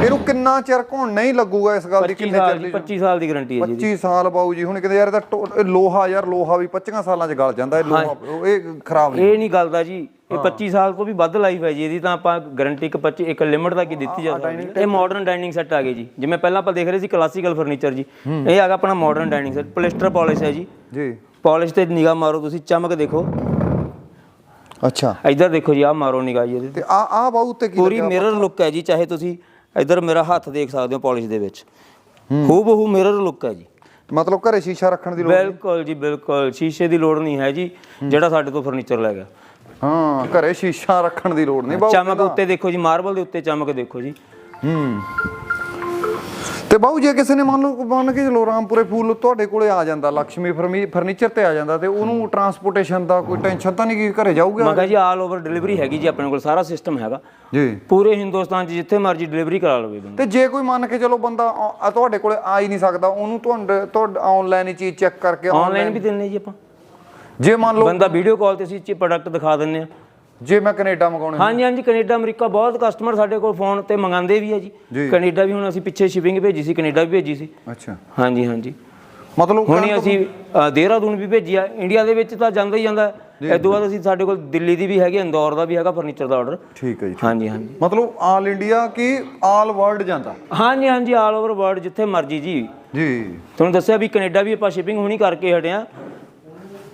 Speaker 1: ਇਹਨੂੰ ਕਿੰਨਾ ਚਿਰ ਘੁਣ ਨਹੀਂ ਲੱਗੂਗਾ ਇਸ ਗੱਲ ਦੀ?
Speaker 2: 25
Speaker 1: ਕਿੰਨੇ
Speaker 2: ਸਾਲ
Speaker 1: ਚਿਰ
Speaker 2: ਦੀ
Speaker 1: ਲਈ
Speaker 2: 25 ਸਾਲ ਦੀ ਗਾਰੰਟੀ ਹੈ ਜੀ ਇਹਦੀ।
Speaker 1: 25 ਸਾਲ ਬਾਊ ਜੀ ਹੁਣ ਕਹਿੰਦੇ ਯਾਰ ਇਹ ਤਾਂ ਲੋਹਾ ਯਾਰ ਲੋਹਾ ਵੀ 25 ਸਾਲਾਂ ਚ ਗਲ ਜਾਂਦਾ ਇਹ ਲੋਹਾ ਇਹ ਖਰਾਬ ਨਹੀਂ।
Speaker 2: ਇਹ ਨਹੀਂ ਗੱਲ ਦਾ ਜੀ। ਇਹ 25 ਸਾਲ ਤੋਂ ਵੀ ਵੱਧ ਲਾਈਫ ਹੈ ਜੀ ਇਹਦੀ ਤਾਂ ਆਪਾਂ ਗਾਰੰਟੀ ਇੱਕ 25 ਇੱਕ ਲਿਮਟ ਤੱਕ ਹੀ ਦਿੱਤੀ ਜਾ ਸਕਦੀ ਹੈ। ਇਹ ਮਾਡਰਨ ਡਾਈਨਿੰਗ ਸੈੱਟ ਆ ਗਏ ਜੀ। ਜਿਵੇਂ ਪਹਿਲਾਂ ਆਪਾਂ ਦੇਖ ਰਹੇ ਸੀ ਕਲਾਸੀਕਲ ਫਰਨੀਚਰ ਜੀ। ਇਹ ਆ ਗਿਆ ਆਪਣਾ modern dining set polyester polish ਹੈ ਜੀ।
Speaker 1: ਜੀ।
Speaker 2: ਪਾਲਿਸ਼ ਤੇ ਨਿਗਾਹ ਮਾਰੋ ਤੁਸੀਂ ਚਮਕ ਦੇਖੋ।
Speaker 1: ਅੱਛਾ।
Speaker 2: ਇੱਧਰ ਦੇਖੋ ਜੀ ਆਹ ਮਾਰੋ ਨਿਗਾਹ ਜੀ ਇਹਦੇ ਤੇ।
Speaker 1: ਤੇ ਆ ਆ ਬਾਊ ਤੇ ਕੀ
Speaker 2: ਪੂਰੀ ਮਿਰਰ ਲੁੱਕ ਹੈ ਜੀ ਚਾਹੇ ਤੁਸੀਂ ਇੱਧਰ ਮੇਰਾ ਹੱਥ ਦੇਖ ਸਕਦੇ ਹੋ ਪਾਲਿਸ਼ ਦੇ ਵਿੱਚ। ਹੂ। ਬਹੂ ਮਿਰਰ ਲੁੱਕ ਹੈ ਜੀ।
Speaker 1: ਮਤਲਬ ਘਰੇ ਸ਼ੀਸ਼ਾ ਰੱਖਣ ਦੀ ਲੋੜ
Speaker 2: ਬਿਲਕੁਲ ਜੀ ਬਿਲਕੁਲ। ਸ਼ੀਸ਼ੇ ਦੀ ਲੋੜ ਨਹੀਂ ਹੈ ਜੀ ਜਿਹੜਾ ਸਾਡੇ ਤੋਂ ਫਰਨੀਚਰ ਲੈ ਗਿਆ।
Speaker 1: ਹਾਂ ਘਰੇ ਸ਼ੀਸ਼ਾ ਰੱਖਣ ਦੀ ਲੋੜ ਨਹੀਂ ਬਾਊ
Speaker 2: ਚਮਕ ਉੱਤੇ ਦੇਖੋ ਜੀ ਮਾਰਬਲ ਦੇ ਉੱਤੇ ਚਮਕ ਦੇਖੋ ਜੀ।
Speaker 1: ਹੂੰ। ਤੇ ਬਾਊ ਜੇ ਕਿਸੇ ਨੇ ਮੰਨ ਲਓ ਮੰਨ ਕੇ ਚਲੋ ਰਾਮਪੁਰੇ ਫੂਲ ਤੁਹਾਡੇ ਕੋਲੇ ਆ ਜਾਂਦਾ ਲక్ష్ਮੀ ਫਰਨੀਚਰ ਤੇ ਆ ਜਾਂਦਾ ਤੇ ਉਹਨੂੰ ਟਰਾਂਸਪੋਰਟੇਸ਼ਨ ਦਾ ਕੋਈ ਟੈਨਸ਼ਨ ਤਾਂ ਨਹੀਂ ਕਿ ਘਰੇ ਜਾਊਗਾ?
Speaker 2: ਮੈਂ ਕਿਹਾ ਜੀ ਆਲ ਓਵਰ ਡਿਲੀਵਰੀ ਹੈਗੀ ਜੀ ਆਪਣੇ ਕੋਲ ਸਾਰਾ ਸਿਸਟਮ ਹੈਗਾ।
Speaker 1: ਜੀ।
Speaker 2: ਪੂਰੇ ਹਿੰਦੁਸਤਾਨ 'ਚ ਜਿੱਥੇ ਮਰਜ਼ੀ ਡਿਲੀਵਰੀ ਕਰਾ ਲਵੇ ਬੰਦਾ।
Speaker 1: ਤੇ ਜੇ ਕੋਈ ਮੰਨ ਕੇ ਚਲੋ ਬੰਦਾ ਆ ਤੁਹਾਡੇ ਕੋਲੇ ਆ ਹੀ ਨਹੀਂ ਸਕਦਾ ਉਹਨੂੰ ਤੁਹਾਡੇ ਤੁਹਾਡੇ ਆਨਲਾਈਨ ਹੀ ਚੀਜ਼ ਚੈੱਕ ਕਰਕੇ
Speaker 2: ਆਨਲਾਈਨ ਵੀ ਦਿੰਨੇ ਜੀ ਆਪਾਂ।
Speaker 1: ਜੇ ਮੰਨ ਲਓ
Speaker 2: ਬੰਦਾ ਵੀਡੀਓ ਕਾਲ ਤੇ ਅਸੀਂ ਪ੍ਰੋਡਕਟ ਦਿਖਾ ਦਿੰਨੇ ਆ।
Speaker 1: ਜੇ ਮੈਂ ਕੈਨੇਡਾ ਮੰਗਾਉਣੇ
Speaker 2: ਹਾਂਜੀ ਹਾਂਜੀ ਕੈਨੇਡਾ ਅਮਰੀਕਾ ਬਹੁਤ ਕਸਟਮਰ ਸਾਡੇ ਕੋਲ ਫੋਨ ਤੇ ਮੰਗਾਉਂਦੇ ਵੀ ਆ ਜੀ। ਕੈਨੇਡਾ ਵੀ ਹੁਣ ਅਸੀਂ ਪਿੱਛੇ ਸ਼ਿਪਿੰਗ ਭੇਜੀ ਸੀ ਕੈਨੇਡਾ ਵੀ ਭੇਜੀ ਸੀ।
Speaker 1: ਅੱਛਾ।
Speaker 2: ਹਾਂਜੀ ਹਾਂਜੀ।
Speaker 1: ਮਤਲਬ
Speaker 2: ਹੁਣੀ ਅਸੀਂ ਦੇਹਰਾਦੂਨ ਵੀ ਭੇਜੀ ਆ। ਇੰਡੀਆ ਦੇ ਵਿੱਚ ਤਾਂ ਜਾਂਦਾ ਹੀ ਜਾਂਦਾ। ਇਸ ਤੋਂ ਬਾਅਦ ਅਸੀਂ ਸਾਡੇ ਕੋਲ ਦਿੱਲੀ ਦੀ ਵੀ ਹੈਗੀ ਇੰਦੌਰ ਦਾ ਵੀ ਹੈਗਾ ਫਰਨੀਚਰ ਦਾ ਆਰਡਰ
Speaker 1: ਠੀਕ ਹੈ ਜੀ
Speaker 2: ਹਾਂਜੀ ਹਾਂਜੀ।
Speaker 1: ਮਤਲਬ ਆਲ ਇੰਡੀਆ ਕੀ ਆਲ ਵਰਲਡ ਜਾਂਦਾ?
Speaker 2: ਹਾਂਜੀ ਹਾਂਜੀ ਆਲ ਓਵਰ ਵਰਲਡ ਜਿੱਥੇ ਮਰਜ਼ੀ ਜੀ।
Speaker 1: ਜੀ।
Speaker 2: ਤੁਹਾਨੂੰ ਦੱਸਿਆ ਵੀ ਕੈਨੇਡਾ ਵੀ ਆਪਾਂ ਸ਼ਿਪਿੰਗ ਹੁਣੀ ਕਰਕੇ ਹਟੇ ਆ।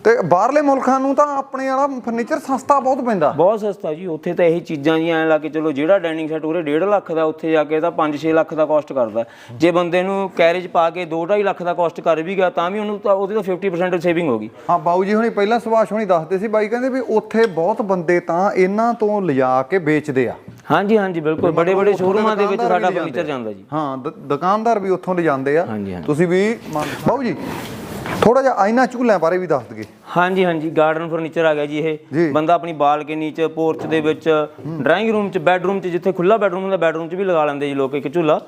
Speaker 1: ਤੇ ਬਾਹਰਲੇ ਮੁਲਕਾਂ ਨੂੰ ਤਾਂ ਆਪਣੇ ਵਾਲਾ ਫਰਨੀਚਰ ਸਸਤਾ ਬਹੁਤ ਪੈਂਦਾ।
Speaker 2: ਬਹੁਤ ਸਸਤਾ ਜੀ ਉੱਥੇ ਤਾਂ ਇਹੀ ਚੀਜ਼ਾਂ ਜੀ ਐਂ ਲਾ ਕੇ ਚਲੋ ਜਿਹੜਾ ਡਾਈਨਿੰਗ ਸੈੱਟ ਉਰੇ 1.5 ਲੱਖ ਦਾ ਉੱਥੇ ਜਾ ਕੇ ਤਾਂ 5-6 ਲੱਖ ਦਾ ਕਾਸਟ ਕਰਦਾ। ਜੇ ਬੰਦੇ ਨੂੰ ਕੈਰੇਜ ਪਾ ਕੇ 2.5 ਲੱਖ ਦਾ ਕਾਸਟ ਕਰ ਵੀ ਗਿਆ ਤਾਂ ਵੀ ਉਹਨੂੰ ਤਾਂ ਉਹਦੇ ਤਾਂ 50% ਸੇਵਿੰਗ ਹੋ ਗਈ।
Speaker 1: ਹਾਂ ਬਾਊ ਜੀ ਹੁਣੀ ਪਹਿਲਾਂ ਸੁਭਾਸ਼ ਹੁਣੀ ਦੱਸਦੇ ਸੀ ਬਾਈ ਕਹਿੰਦੇ ਵੀ ਉੱਥੇ ਬਹੁਤ ਬੰਦੇ ਤਾਂ ਇਹਨਾਂ ਤੋਂ ਲਿਜਾ ਕੇ ਵੇਚਦੇ ਆ।
Speaker 2: ਹਾਂਜੀ ਹਾਂਜੀ ਬਿਲਕੁਲ। ਬੜੇ ਬੜੇ ਸ਼ੋਰੂਮਾਂ ਦੇ ਵਿੱਚ ਸਾਡਾ ਫਰਨੀਚਰ ਜਾਂਦਾ ਜੀ।
Speaker 1: ਹਾਂ ਦੁਕਾਨਦਾਰ ਵੀ ਉੱਥੋਂ ਲਿਜਾਂਦੇ ਆ। ਤੁਸੀਂ ਵੀ ਬਾਬੂ ਜੀ। ਥੋੜਾ ਜਿਹਾ ਆਇਨਾ ਝੂਲਿਆਂ ਬਾਰੇ ਵੀ ਦੱਸ ਦਈਏ।
Speaker 2: ਹਾਂਜੀ ਹਾਂਜੀ ਗਾਰਡਨ ਫਰਨੀਚਰ ਆ ਗਿਆ ਜੀ। ਇਹ। ਬੰਦਾ ਆਪਣੀ ਬਾਲਕਨੀ ਚ ਪੋਰਚ ਦੇ ਵਿੱਚ ਡਰਾਇੰਗ ਰੂਮ ਚ ਬੈੱਡਰੂਮ ਚ ਜਿੱਥੇ ਖੁੱਲਾ ਬੈੱਡਰੂਮ ਹੁੰਦਾ ਬੈੱਡਰੂਮ ਚ ਵੀ ਲਗਾ ਲੈਂਦੇ ਜੀ ਲੋਕ ਇੱਕ ਝੂਲਾ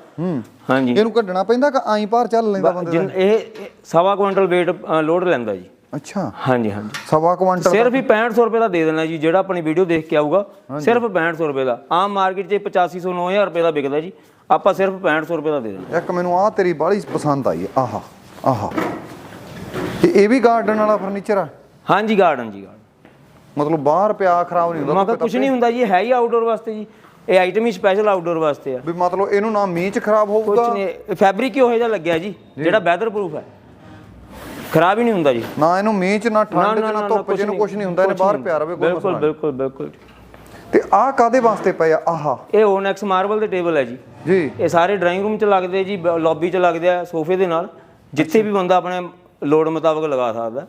Speaker 2: ਹਾਂਜੀ।
Speaker 1: ਇਹਨੂੰ ਕੱਢਣਾ ਪੈਂਦਾ ਕਿ ਆਈ ਪਾਰ ਚੱਲ ਲੈਂਦਾ ਬੰਦੇ
Speaker 2: ਇਹ ਸਵਾ ਕੁਇੰਟਲ weight ਲੋਡ ਲੈਂਦਾ ਜੀ।
Speaker 1: ਅੱਛਾ।
Speaker 2: ਹਾਂਜੀ ਹਾਂਜੀ।
Speaker 1: ਸਵਾ ਕੁਆਂਟਲ
Speaker 2: ਸਿਰਫ ਹੀ 6500 ਰੁਪਏ ਦਾ ਦੇ ਦੇਣਾ ਜੀ ਜਿਹੜਾ ਆਪਣੀ ਵੀਡੀਓ ਦੇਖ ਕੇ ਆਊਗਾ ਸਿਰਫ 6500 ਰੁਪਏ ਦਾ। ਆਮ ਮਾਰਕੀਟ 'ਚ 8500 9000 ਰੁਪਏ ਦਾ ਵਿਕਦਾ ਜੀ। ਆਪਾਂ ਸਿਰਫ 6500 ਰੁਪਏ ਦਾ ਦੇ ਦੇਣਾ
Speaker 1: ਇੱਕ ਮੈਨੂੰ ਆਹ ਤੇਰੀ ਬਾਹਲੀ ਪਸੰਦ ਆਈ। ਆਹਾ ਆਹਾ। ਤੇ ਇਹ ਵੀ ਗਾਰਡਨ ਵਾਲਾ ਫਰਨੀਚਰ ਆ?
Speaker 2: ਹਾਂਜੀ ਗਾਰਡਨ ਜੀ ਗਾਰਡਨ
Speaker 1: ਮਤਲਬ ਬਾਹਰ ਪਿਆ ਖਰਾਬ ਨਹੀਂ ਹੁੰਦਾ
Speaker 2: ਮਾ ਕੁਝ ਨਹੀਂ ਹੁੰਦਾ ਜੀ ਇਹ ਹੈ ਹੀ ਆਊਟਡੋਰ ਵਾਸਤੇ ਜੀ। ਇਹ ਆਈਟਮ ਹੀ ਸਪੈਸ਼ਲ ਆਊਟਡੋਰ ਵਾਸਤੇ ਆ।
Speaker 1: ਵੀ ਮਤਲਬ ਇਹਨੂੰ ਨਾ ਮੀਂਹ ਚ ਖਰਾਬ
Speaker 2: ਕੁਝ
Speaker 1: ਹੋਊਗਾ
Speaker 2: ਨਹੀਂ ਫੈਬਰਿਕ ਹੀ ਉਹੋ ਜਿਹਾ ਲੱਗਿਆ ਜੀ ਜਿਹੜਾ ਵੈਦਰ ਪ੍ਰੂਫ ਹੈ। ਖਰਾਬ ਹੀ ਨਹੀਂ ਹੁੰਦਾ ਜੀ।
Speaker 1: ਨਾ ਇਹਨੂੰ ਮੀਂਹ ਚ ਨਾ ਠੰਡ ਚ ਨਾ ਧੁੱਪ ਚ ਇਹਨੂੰ ਕੁਝ ਨਹੀਂ ਹੁੰਦਾ ਇਹਨੇ ਬਾਹਰ ਪਿਆ ਰਵੇ ਕੋਈ
Speaker 2: ਬਿਲਕੁਲ
Speaker 1: ਮਸਲਾ
Speaker 2: ਬਿਲਕੁਲ ਬਿਲਕੁਲ।
Speaker 1: ਤੇ ਆਹ ਕਾਦੇ ਵਾਸਤੇ ਪਏ ਆ? ਆਹਾ।
Speaker 2: ਇਹ ਓਨੈਕਸ ਮਾਰਬਲ ਦੇ ਟੇਬਲ ਹੈ ਜੀ।
Speaker 1: ਜੀ।
Speaker 2: ਇਹ ਸਾਰੇ ਡਰਾਇੰਗ ਰੂਮ 'ਚ ਲੱਗਦੇ ਜੀ ਲੌਬੀ 'ਚ ਲੱਗਦੇ ਆ ਸੋਫੇ ਦੇ ਨਾਲ। ਜਿੱਥੇ ਵੀ ਬੰਦਾ ਆਪਣੇ ਲੋੜ ਮੁਤਾਬਕ ਲਗਾ ਸਕਦਾ।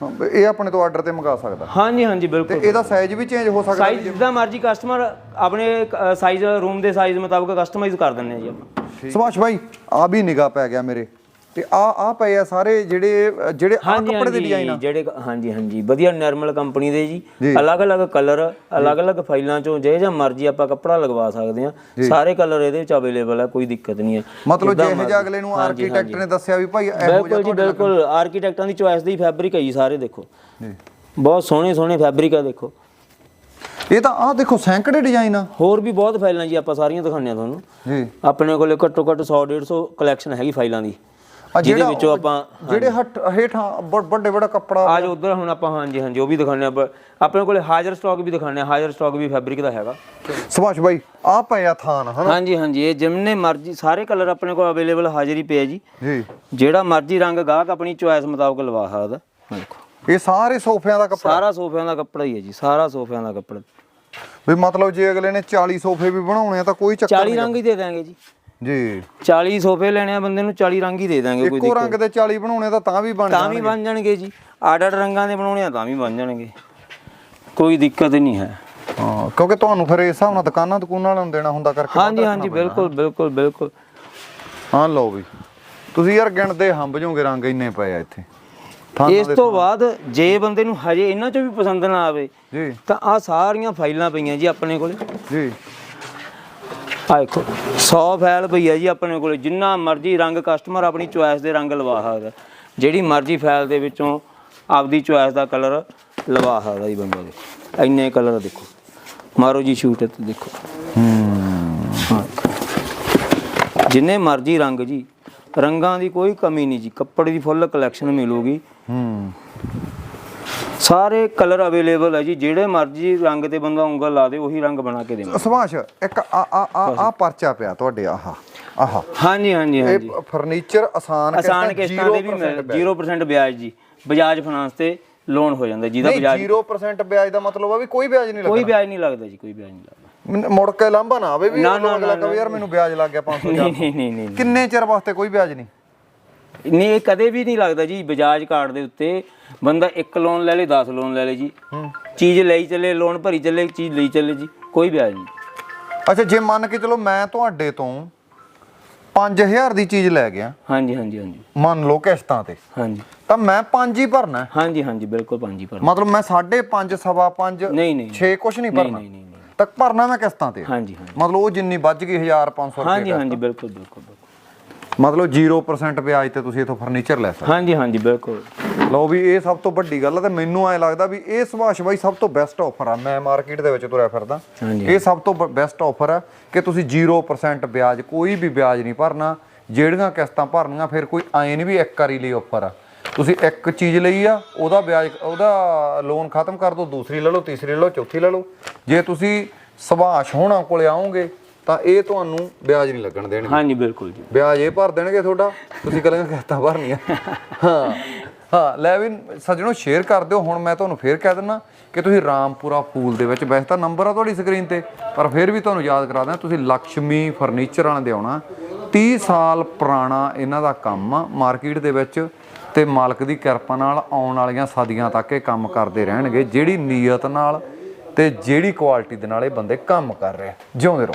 Speaker 1: ਹਾਂ, ਇਹ ਆਪਣੇ ਤੋਂ ਆਰਡਰ ਤੇ ਮੰਗਾ ਸਕਦਾ।
Speaker 2: ਹਾਂਜੀ ਹਾਂਜੀ
Speaker 1: ਤੇ
Speaker 2: ਬਿਲਕੁਲ
Speaker 1: ਇਹਦਾ ਸਾਈਜ਼ ਵੀ ਚੇਂਜ ਹੋ ਸਕਦਾ
Speaker 2: ਸਾਈਜ਼ ਜਿੱਦਾਂ ਮਰਜ਼ੀ ਕਸਟਮਰ ਆਪਣੇ ਸਾਈਜ਼ ਰੂਮ ਦੇ ਸਾਈਜ਼ ਮੁਤਾਬਕ ਕਸਟਮਾਈਜ਼ ਕਰ ਦਿੰਦੇ ਆ ਜੀ ਆਪਾਂ।
Speaker 1: ਸੁਭਾਸ਼ ਭਾਈ ਆ ਵੀ ਨਿਗਾਹ ਪੈ ਗਿਆ ਮੇਰੇ। ਤੇ ਆ ਆ ਪਏ ਆ ਸਾਰੇ ਜਿਹੜੇ ਜਿਹੜੇ ਆ ਕੱਪੜੇ ਦੇ ਡਿਜ਼ਾਈਨ ਆ।
Speaker 2: ਜਿਹੜੇ ਹਾਂਜੀ ਹਾਂਜੀ। ਵਧੀਆ ਨਰਮਲ ਕੰਪਨੀ ਦੇ ਜੀ। ਅਲੱਗ-ਅਲੱਗ ਕਲਰ ਅਲੱਗ-ਅਲੱਗ ਫਾਈਲਾਂ ਚੋਂ ਜੇ ਜਾਂ ਮਰਜ਼ੀ ਆਪਾਂ ਕੱਪੜਾ ਲਗਵਾ ਸਕਦੇ ਆ। ਸਾਰੇ ਕਲਰ ਇਹਦੇ ਵਿੱਚ ਅਵੇਲੇਬਲ ਹੈ ਕੋਈ ਦਿੱਕਤ ਨਹੀਂ ਹੈ
Speaker 1: ਮਤਲਬ
Speaker 2: ਜਿੱਦਾਂ
Speaker 1: ਜੇ ਇਹ
Speaker 2: ਮਰਜ਼ੀ।
Speaker 1: ਜਿਹਾ ਅਗਲੇ ਨੂੰ ਆਰਕੀਟੈਕਟ। ਨੇ ਦੱਸਿਆ ਵੀ ਭਾਈ ਇਹੋ
Speaker 2: ਬਿਲਕੁਲ
Speaker 1: ਜਿਹਾ
Speaker 2: ਜੀ ਬਿਲਕੁਲ। ਆਰਕੀਟੈਕਟਾਂ ਦੀ ਚੁਆਇਸ ਦੀ ਫੈਬਰਿਕ ਹੈ ਜੀ ਸਾਰੇ ਦੇਖੋ।
Speaker 1: ਜੀ।
Speaker 2: ਬਹੁਤ ਸੋਹਣੇ ਸੋਹਣੇ ਫੈਬਰਿਕ ਆ ਦੇਖੋ।
Speaker 1: ਇਹ ਤਾਂ ਆ ਦੇਖੋ ਸੈਂਕੜੇ ਡਿਜ਼ਾਈਨ ਆ।
Speaker 2: ਹੋਰ ਵੀ ਬਹੁਤ ਫਾਈਲਾਂ ਜੀ ਆਪਾਂ ਸਾਰੀਆਂ ਦਿਖਾਉਂਦੇ ਆ ਤੁਹਾਨੂੰ।
Speaker 1: ਜੀ।
Speaker 2: ਆਪਣੇ ਕੋਲੇ ਘੱਟੋ ਘੱਟ 100 150 ਕਲੈਕਸ਼ਨ ਹੈਗੀ ਫਾਈਲਾਂ ਦੀ।
Speaker 1: ਆ
Speaker 2: ਜਿਹਦੇ ਵਿੱਚੋਂ ਆਪਾਂ
Speaker 1: ਜਿਹੜੇ ਹੱਟ ਹੇਠਾਂ ਵੱਡੇ ਵੱਡਾ ਕੱਪੜਾ
Speaker 2: ਅੱਜ ਉਧਰ ਹੁਣ ਆਪਾਂ ਹਾਂਜੀ ਹਾਂਜੀ ਉਹ ਵੀ ਦਿਖਾਉਂਦੇ ਆ ਆਪਣੇ ਕੋਲੇ ਹਾਜ਼ਰ ਸਟਾਕ ਵੀ ਦਿਖਾਉਂਦੇ ਆ ਹਾਜ਼ਰ ਸਟਾਕ ਵੀ ਫੈਬਰਿਕ ਦਾ ਹੈਗਾ।
Speaker 1: ਸੁਭਾਸ਼ ਭਾਈ ਆ ਪਏ ਆ ਥਾਨ ਹਨਾ?
Speaker 2: ਹਾਂਜੀ ਹਾਂਜੀ ਇਹ ਜਿੰਨੇ ਮਰਜ਼ੀ ਸਾਰੇ ਕਲਰ ਆਪਣੇ ਕੋਲ ਅਵੇਲੇਬਲ ਹਾਜ਼ਰ ਹੀ ਪਏ ਜੀ।
Speaker 1: ਜੀ।
Speaker 2: ਜਿਹੜਾ ਮਰਜ਼ੀ ਰੰਗ ਗਾਹਕ ਆਪਣੀ ਚੁਆਇਸ ਮੁਤਾਬਕ ਲਵਾ ਸਕਦਾ। ਦੇਖੋ।
Speaker 1: ਇਹ ਸਾਰੇ ਸੋਫਿਆਂ ਦਾ ਕੱਪੜਾ?
Speaker 2: ਸਾਰਾ ਸੋਫਿਆਂ ਦਾ ਕੱਪੜਾ ਹੀ ਹੈ ਜੀ ਸਾਰਾ ਸੋਫਿਆਂ ਦਾ ਕੱਪੜਾ।
Speaker 1: ਵੀ ਮਤਲਬ ਜੇ ਅਗਲੇ ਨੇ 40 ਸੋਫੇ ਵੀ ਬਣਾਉਣੇ ਆ ਤਾਂ ਕੋਈ ਚੱਕਰ
Speaker 2: 40 ਰੰਗ ਹੀ ਦੇ ਦਾਂਗੇ ਜੀ।
Speaker 1: ਜੀ।
Speaker 2: 40 ਸੋਫੇ ਲੈਣੇ ਆ ਬੰਦੇ ਨੂੰ 40 ਰੰਗ ਹੀ ਦੇ ਦਾਂਗੇ ਕੋਈ
Speaker 1: ਇੱਕੋ ਰੰਗ ਦੇ 40 ਬਣਾਉਣੇ ਤਾਂ ਤਾਂ ਵੀ ਬਣ
Speaker 2: ਤਾਂ ਵੀ
Speaker 1: ਜਾਣਗੇ।
Speaker 2: ਬਣ ਜਾਣਗੇ ਜੀ। ਅੱਡ ਅੱਡ ਰੰਗਾਂ ਦੇ ਬਣਾਉਣੇ ਆ ਤਾਂ ਵੀ ਬਣ ਜਾਣਗੇ। ਕੋਈ ਦਿੱਕਤ ਨਹੀਂ ਹੈ।
Speaker 1: ਹਾਂ ਕਿਉਂਕਿ ਤੁਹਾਨੂੰ ਫਿਰ ਇਸ ਹਿਸਾਬ ਨਾਲ ਦੁਕਾਨਾਂ ਦੁਕਾਨਾਂ ਵਾਲਿਆਂ ਨੂੰ ਦੇਣਾ ਹੁੰਦਾ ਕਰਕੇ
Speaker 2: ਹਾਂਜੀ ਹਾਂਜੀ ਬਿਲਕੁਲ ਬਿਲਕੁਲ ਬਿਲਕੁਲ।
Speaker 1: ਹਾਂ ਲਓ ਵੀ। ਤੁਸੀਂ ਯਾਰ ਗਿਣਦੇ ਹੰਬ ਜਾਓਗੇ ਰੰਗ ਇੰਨੇ ਪਏ ਆ ਇੱਥੇ।
Speaker 2: ਇਸ ਤੋਂ ਬਾਅਦ ਜੇ ਬੰਦੇ ਨੂੰ ਹਜੇ ਇਹਨਾਂ ਚੋਂ ਵੀ ਪਸੰਦ ਨਾ ਆਵੇ
Speaker 1: ਜੀ।
Speaker 2: ਤਾਂ ਆ ਸਾਰੀਆਂ ਫਾਈਲਾਂ ਪਈਆਂ ਜੀ ਆਪਣੇ ਕੋਲੇ।
Speaker 1: ਜੀ।
Speaker 2: ਆ ਦੇਖੋ 100 ਫਾਈਲ ਪਈ ਹੈ ਜੀ ਆਪਣੇ ਕੋਲੇ ਜਿੰਨਾ ਮਰਜ਼ੀ ਰੰਗ ਕਸਟਮਰ ਆਪਣੀ ਚੁਆਇਸ ਦੇ ਰੰਗ ਲਵਾ ਸਕਦਾ। ਜਿਹੜੀ ਮਰਜ਼ੀ ਫਾਈਲ ਦੇ ਵਿੱਚੋਂ ਆਪਦੀ ਚੁਆਇਸ ਦਾ ਕਲਰ ਲਵਾ ਸਕਦਾ ਜੀ ਬੰਦਾ ਦੇਖੋ ਇੰਨੇ ਕਲਰ ਦੇਖੋ। ਮਾਰੋ ਜੀ ਸ਼ੂਟ ਤੇ ਦੇਖੋ। ਜਿੰਨੇ ਮਰਜ਼ੀ ਰੰਗ ਜੀ ਰੰਗਾਂ ਦੀ ਕੋਈ ਕਮੀ ਨਹੀਂ ਜੀ। ਕੱਪੜੇ ਦੀ ਫੁੱਲ ਕਲੈਕਸ਼ਨ ਮਿਲੂਗੀ।
Speaker 1: ਹੂੰ।
Speaker 2: ਸਾਰੇ ਕਲਰ ਅਵੇਲੇਬਲ ਹੈ ਜੀ ਜਿਹੜੇ ਮਰਜ਼ੀ ਰੰਗ ਤੇ ਬੰਦਾ ਉਂਗਲ ਲਾ ਦੇ ਉਹੀ ਰੰਗ ਬਣਾ ਕੇ ਦੇਵਾਂ
Speaker 1: ਸੁਭਾਸ਼ ਇੱਕ ਆ ਆ ਆ ਆ ਪਰਚਾ ਪਿਆ ਤੁਹਾਡੇ ਆਹ ਆਹ।
Speaker 2: ਹਾਂਜੀ ਹਾਂਜੀ ਹਾਂਜੀ।
Speaker 1: ਇਹ ਫਰਨੀਚਰ ਆਸਾਨ
Speaker 2: ਆਸਾਨ ਕਿਸ਼ਤਾਂ ਦੇ ਵੀ ਮਿਲ 0% ਵਿਆਜ ਜੀ। ਬਜਾਜ ਫਾਈਨਾਂਸ ਤੇ ਲੋਨ ਹੋ ਜਾਂਦਾ ਜਿਹਦਾ ਬਜਾਜ
Speaker 1: 0% ਵਿਆਜ ਦਾ ਮਤਲਬ ਆ ਵੀ ਕੋਈ ਵਿਆਜ ਨਹੀਂ
Speaker 2: ਕੋਈ
Speaker 1: ਲੱਗਦਾ
Speaker 2: ਵਿਆਜ ਨਹੀਂ ਲੱਗਦਾ ਜੀ ਕੋਈ ਵਿਆਜ ਨਹੀਂ ਲੱਗਦਾ।
Speaker 1: ਮੁੜ ਕੇ ਲਾਂਭਾ ਨਾ ਆਵੇ ਵੀ
Speaker 2: ਨਾ,
Speaker 1: ਉਹਨੂੰ
Speaker 2: ਨਾ,
Speaker 1: ਅਗਲਾ ਕਹੇ ਯਾਰ ਮੈਨੂੰ ਵਿਆਜ ਲੱਗ ਗਿਆ 500
Speaker 2: ਨਹੀਂ ਨਹੀਂ ਨਹੀਂ ਨਹੀਂ।
Speaker 1: ਕਿੰਨੇ ਚਿਰ ਵਾਸਤੇ ਕੋਈ ਵਿਆਜ ਨਹੀਂ?
Speaker 2: ਨਹੀਂ ਇਹ ਕਦੇ ਵੀ ਨਹੀਂ ਲੱਗਦਾ ਜੀ ਬਜਾਜ ਕਾਰਡ ਦੇ ਉੱਤੇ ਬੰਦਾ ਇੱਕ ਲੋਨ ਲੈ ਲੇ 10 ਲੋਨ ਲੈ ਲੇ ਜੀ। ਚੀਜ਼ ਲਈ ਚੱਲੇ ਲੋਨ ਭਰੀ ਚੱਲੇ ਚੀਜ਼ ਲਈ ਚੱਲੇ ਜੀ ਕੋਈ ਵਿਆਜ ਨਹੀਂ।
Speaker 1: ਅੱਛਾ ਜੇ ਮੰਨ ਕੇ ਚਲੋ ਮੈਂ ਤੁਹਾਡੇ ਤੋਂ 5000 ਦੀ ਚੀਜ਼ ਲੈ ਗਿਆ।
Speaker 2: ਹਾਂਜੀ ਹਾਂਜੀ ਹਾਂਜੀ।
Speaker 1: ਮੰਨ ਲਓ ਕਿਸ਼ਤਾਂ ਤੇ।
Speaker 2: ਹਾਂਜੀ।
Speaker 1: ਤਾਂ ਮੈਂ 5 ਹੀ ਭਰਨਾ ਹੈ।
Speaker 2: ਹਾਂਜੀ ਹਾਂਜੀ ਬਿਲਕੁਲ ਪੰਜੀ ਪਰ
Speaker 1: ਮਤਲਬ ਮੈਂ 5.5 ਸਵਾ 5
Speaker 2: ਨਹੀਂ ਨਹੀਂ
Speaker 1: 6 ਕੁਛ ਨਹੀਂ ਭਰਨਾ।
Speaker 2: ਨਹੀਂ ਨਹੀਂ।
Speaker 1: ਤੱਕ ਭਰਨਾ ਮੈਂ ਕਿਸ਼ਤਾਂ ਤੇ।
Speaker 2: ਹਾਂਜੀ ਹਾਂਜੀ।
Speaker 1: ਮਤਲਬ ਉਹ ਜਿੰਨੀ ਵੱਜ ਗਈ 1500
Speaker 2: ਹਾਂਜੀ
Speaker 1: ਰੁਪਏ
Speaker 2: ਹਾਂਜੀ ਬਿਲਕੁਲ ਬਿਲਕੁਲ ਬਿਲਕੁਲ।
Speaker 1: ਮਤਲਬ 0% ਵਿਆਜ ਤੇ ਤੁਸੀਂ ਇਥੋਂ ਫਰਨੀਚਰ ਲੈ ਸਕਦੇ
Speaker 2: ਹਾਂਜੀ ਹਾਂਜੀ ਬਿਲਕੁਲ।
Speaker 1: ਲਓ ਵੀ ਇਹ ਸਭ ਤੋਂ ਵੱਡੀ ਗੱਲ ਹੈ ਤੇ ਮੈਨੂੰ ਐ ਲੱਗਦਾ ਵੀ ਇਹ ਸੁਭਾਸ਼ ਬਾਈ ਸਭ ਤੋਂ ਬੈਸਟ ਆਫਰ ਆ। ਮੈਂ ਮਾਰਕੀਟ ਦੇ ਵਿੱਚ ਤੁਰਿਆ ਫਿਰਦਾ। ਇਹ ਸਭ ਤੋਂ ਬੈਸਟ ਆਫਰ ਆ ਕਿ ਤੁਸੀਂ 0% ਵਿਆਜ ਕੋਈ ਵੀ ਵਿਆਜ ਨਹੀਂ ਭਰਨਾ। ਜਿਹੜੀਆਂ ਕਿਸ਼ਤਾਂ ਭਰਨੀਆਂ ਫਿਰ ਕੋਈ ਐ ਨਹੀਂ ਵੀ ਇੱਕ ਵਾਰੀ ਲਈ ਆਫਰ ਆ। ਤੁਸੀਂ ਇੱਕ ਚੀਜ਼ ਲਈ ਆ ਉਹਦਾ ਵਿਆਜ ਉਹਦਾ ਲੋਨ ਖਤਮ ਕਰ ਦੋ ਦੂਸਰੀ ਲੈ ਲਓ ਤੀਸਰੀ ਲੈ ਲਓ ਚੌਥੀ ਲੈ ਲਓ। ਜੇ ਤੁਸੀਂ ਸੁਭਾਸ਼ ਹੋਣਾ ਕੋਲੇ ਆਓਗੇ ਤਾਂ ਇਹ ਤੁਹਾਨੂੰ ਵਿਆਜ ਨਹੀਂ ਲੱਗਣ ਦੇਣਗੇ।
Speaker 2: ਹਾਂਜੀ ਬਿਲਕੁਲ ਜੀ।
Speaker 1: ਵਿਆਜ ਇਹ ਭਰ ਦੇਣਗੇ ਤੁਹਾਡਾ? ਤੁਸੀਂ ਕਰਾਂਗੇ ਕਿਸ਼ਤਾਂ ਭਰਨੀਆਂ। ਹਾਂ ਹਾਂ ਲੈ ਵੀ ਸੱਜਣੋ ਸ਼ੇਅਰ ਕਰ ਦਿਓ। ਹੁਣ ਮੈਂ ਤੁਹਾਨੂੰ ਫੇਰ ਕਹਿ ਦਿੰਦਾ ਕਿ ਤੁਸੀਂ ਰਾਮਪੁਰਾ ਫੂਲ ਦੇ ਵਿੱਚ ਵੈਸੇ ਤਾਂ ਨੰਬਰ ਆ ਤੁਹਾਡੀ ਸਕਰੀਨ ਤੇ ਪਰ ਫਿਰ ਵੀ ਤੁਹਾਨੂੰ ਯਾਦ ਕਰਾ ਦਿਆਂ ਤੁਸੀਂ ਲక్ష్ਮੀ ਫਰਨੀਚਰ ਵਾਲਿਆਂ ਦੇ ਆਉਣਾ। 30 ਸਾਲ ਪੁਰਾਣਾ ਇਹਨਾਂ ਦਾ ਕੰਮ ਆ ਮਾਰਕੀਟ ਦੇ ਵਿੱਚ ਤੇ ਮਾਲਕ ਦੀ ਕਿਰਪਾ ਨਾਲ ਆਉਣ ਵਾਲੀਆਂ ਸਦੀਆਂ ਤੱਕ ਇਹ ਕੰਮ ਕਰਦੇ ਰਹਿਣਗੇ ਜਿਹੜੀ ਨੀਅਤ ਨਾਲ ਤੇ ਜਿਹੜੀ ਕੁਆਲਿਟੀ ਦੇ ਨਾਲ ਇਹ ਬੰਦੇ ਕੰਮ ਕਰ ਰਹੇ ਜਿਉਂਦੇ ਰਹੋ।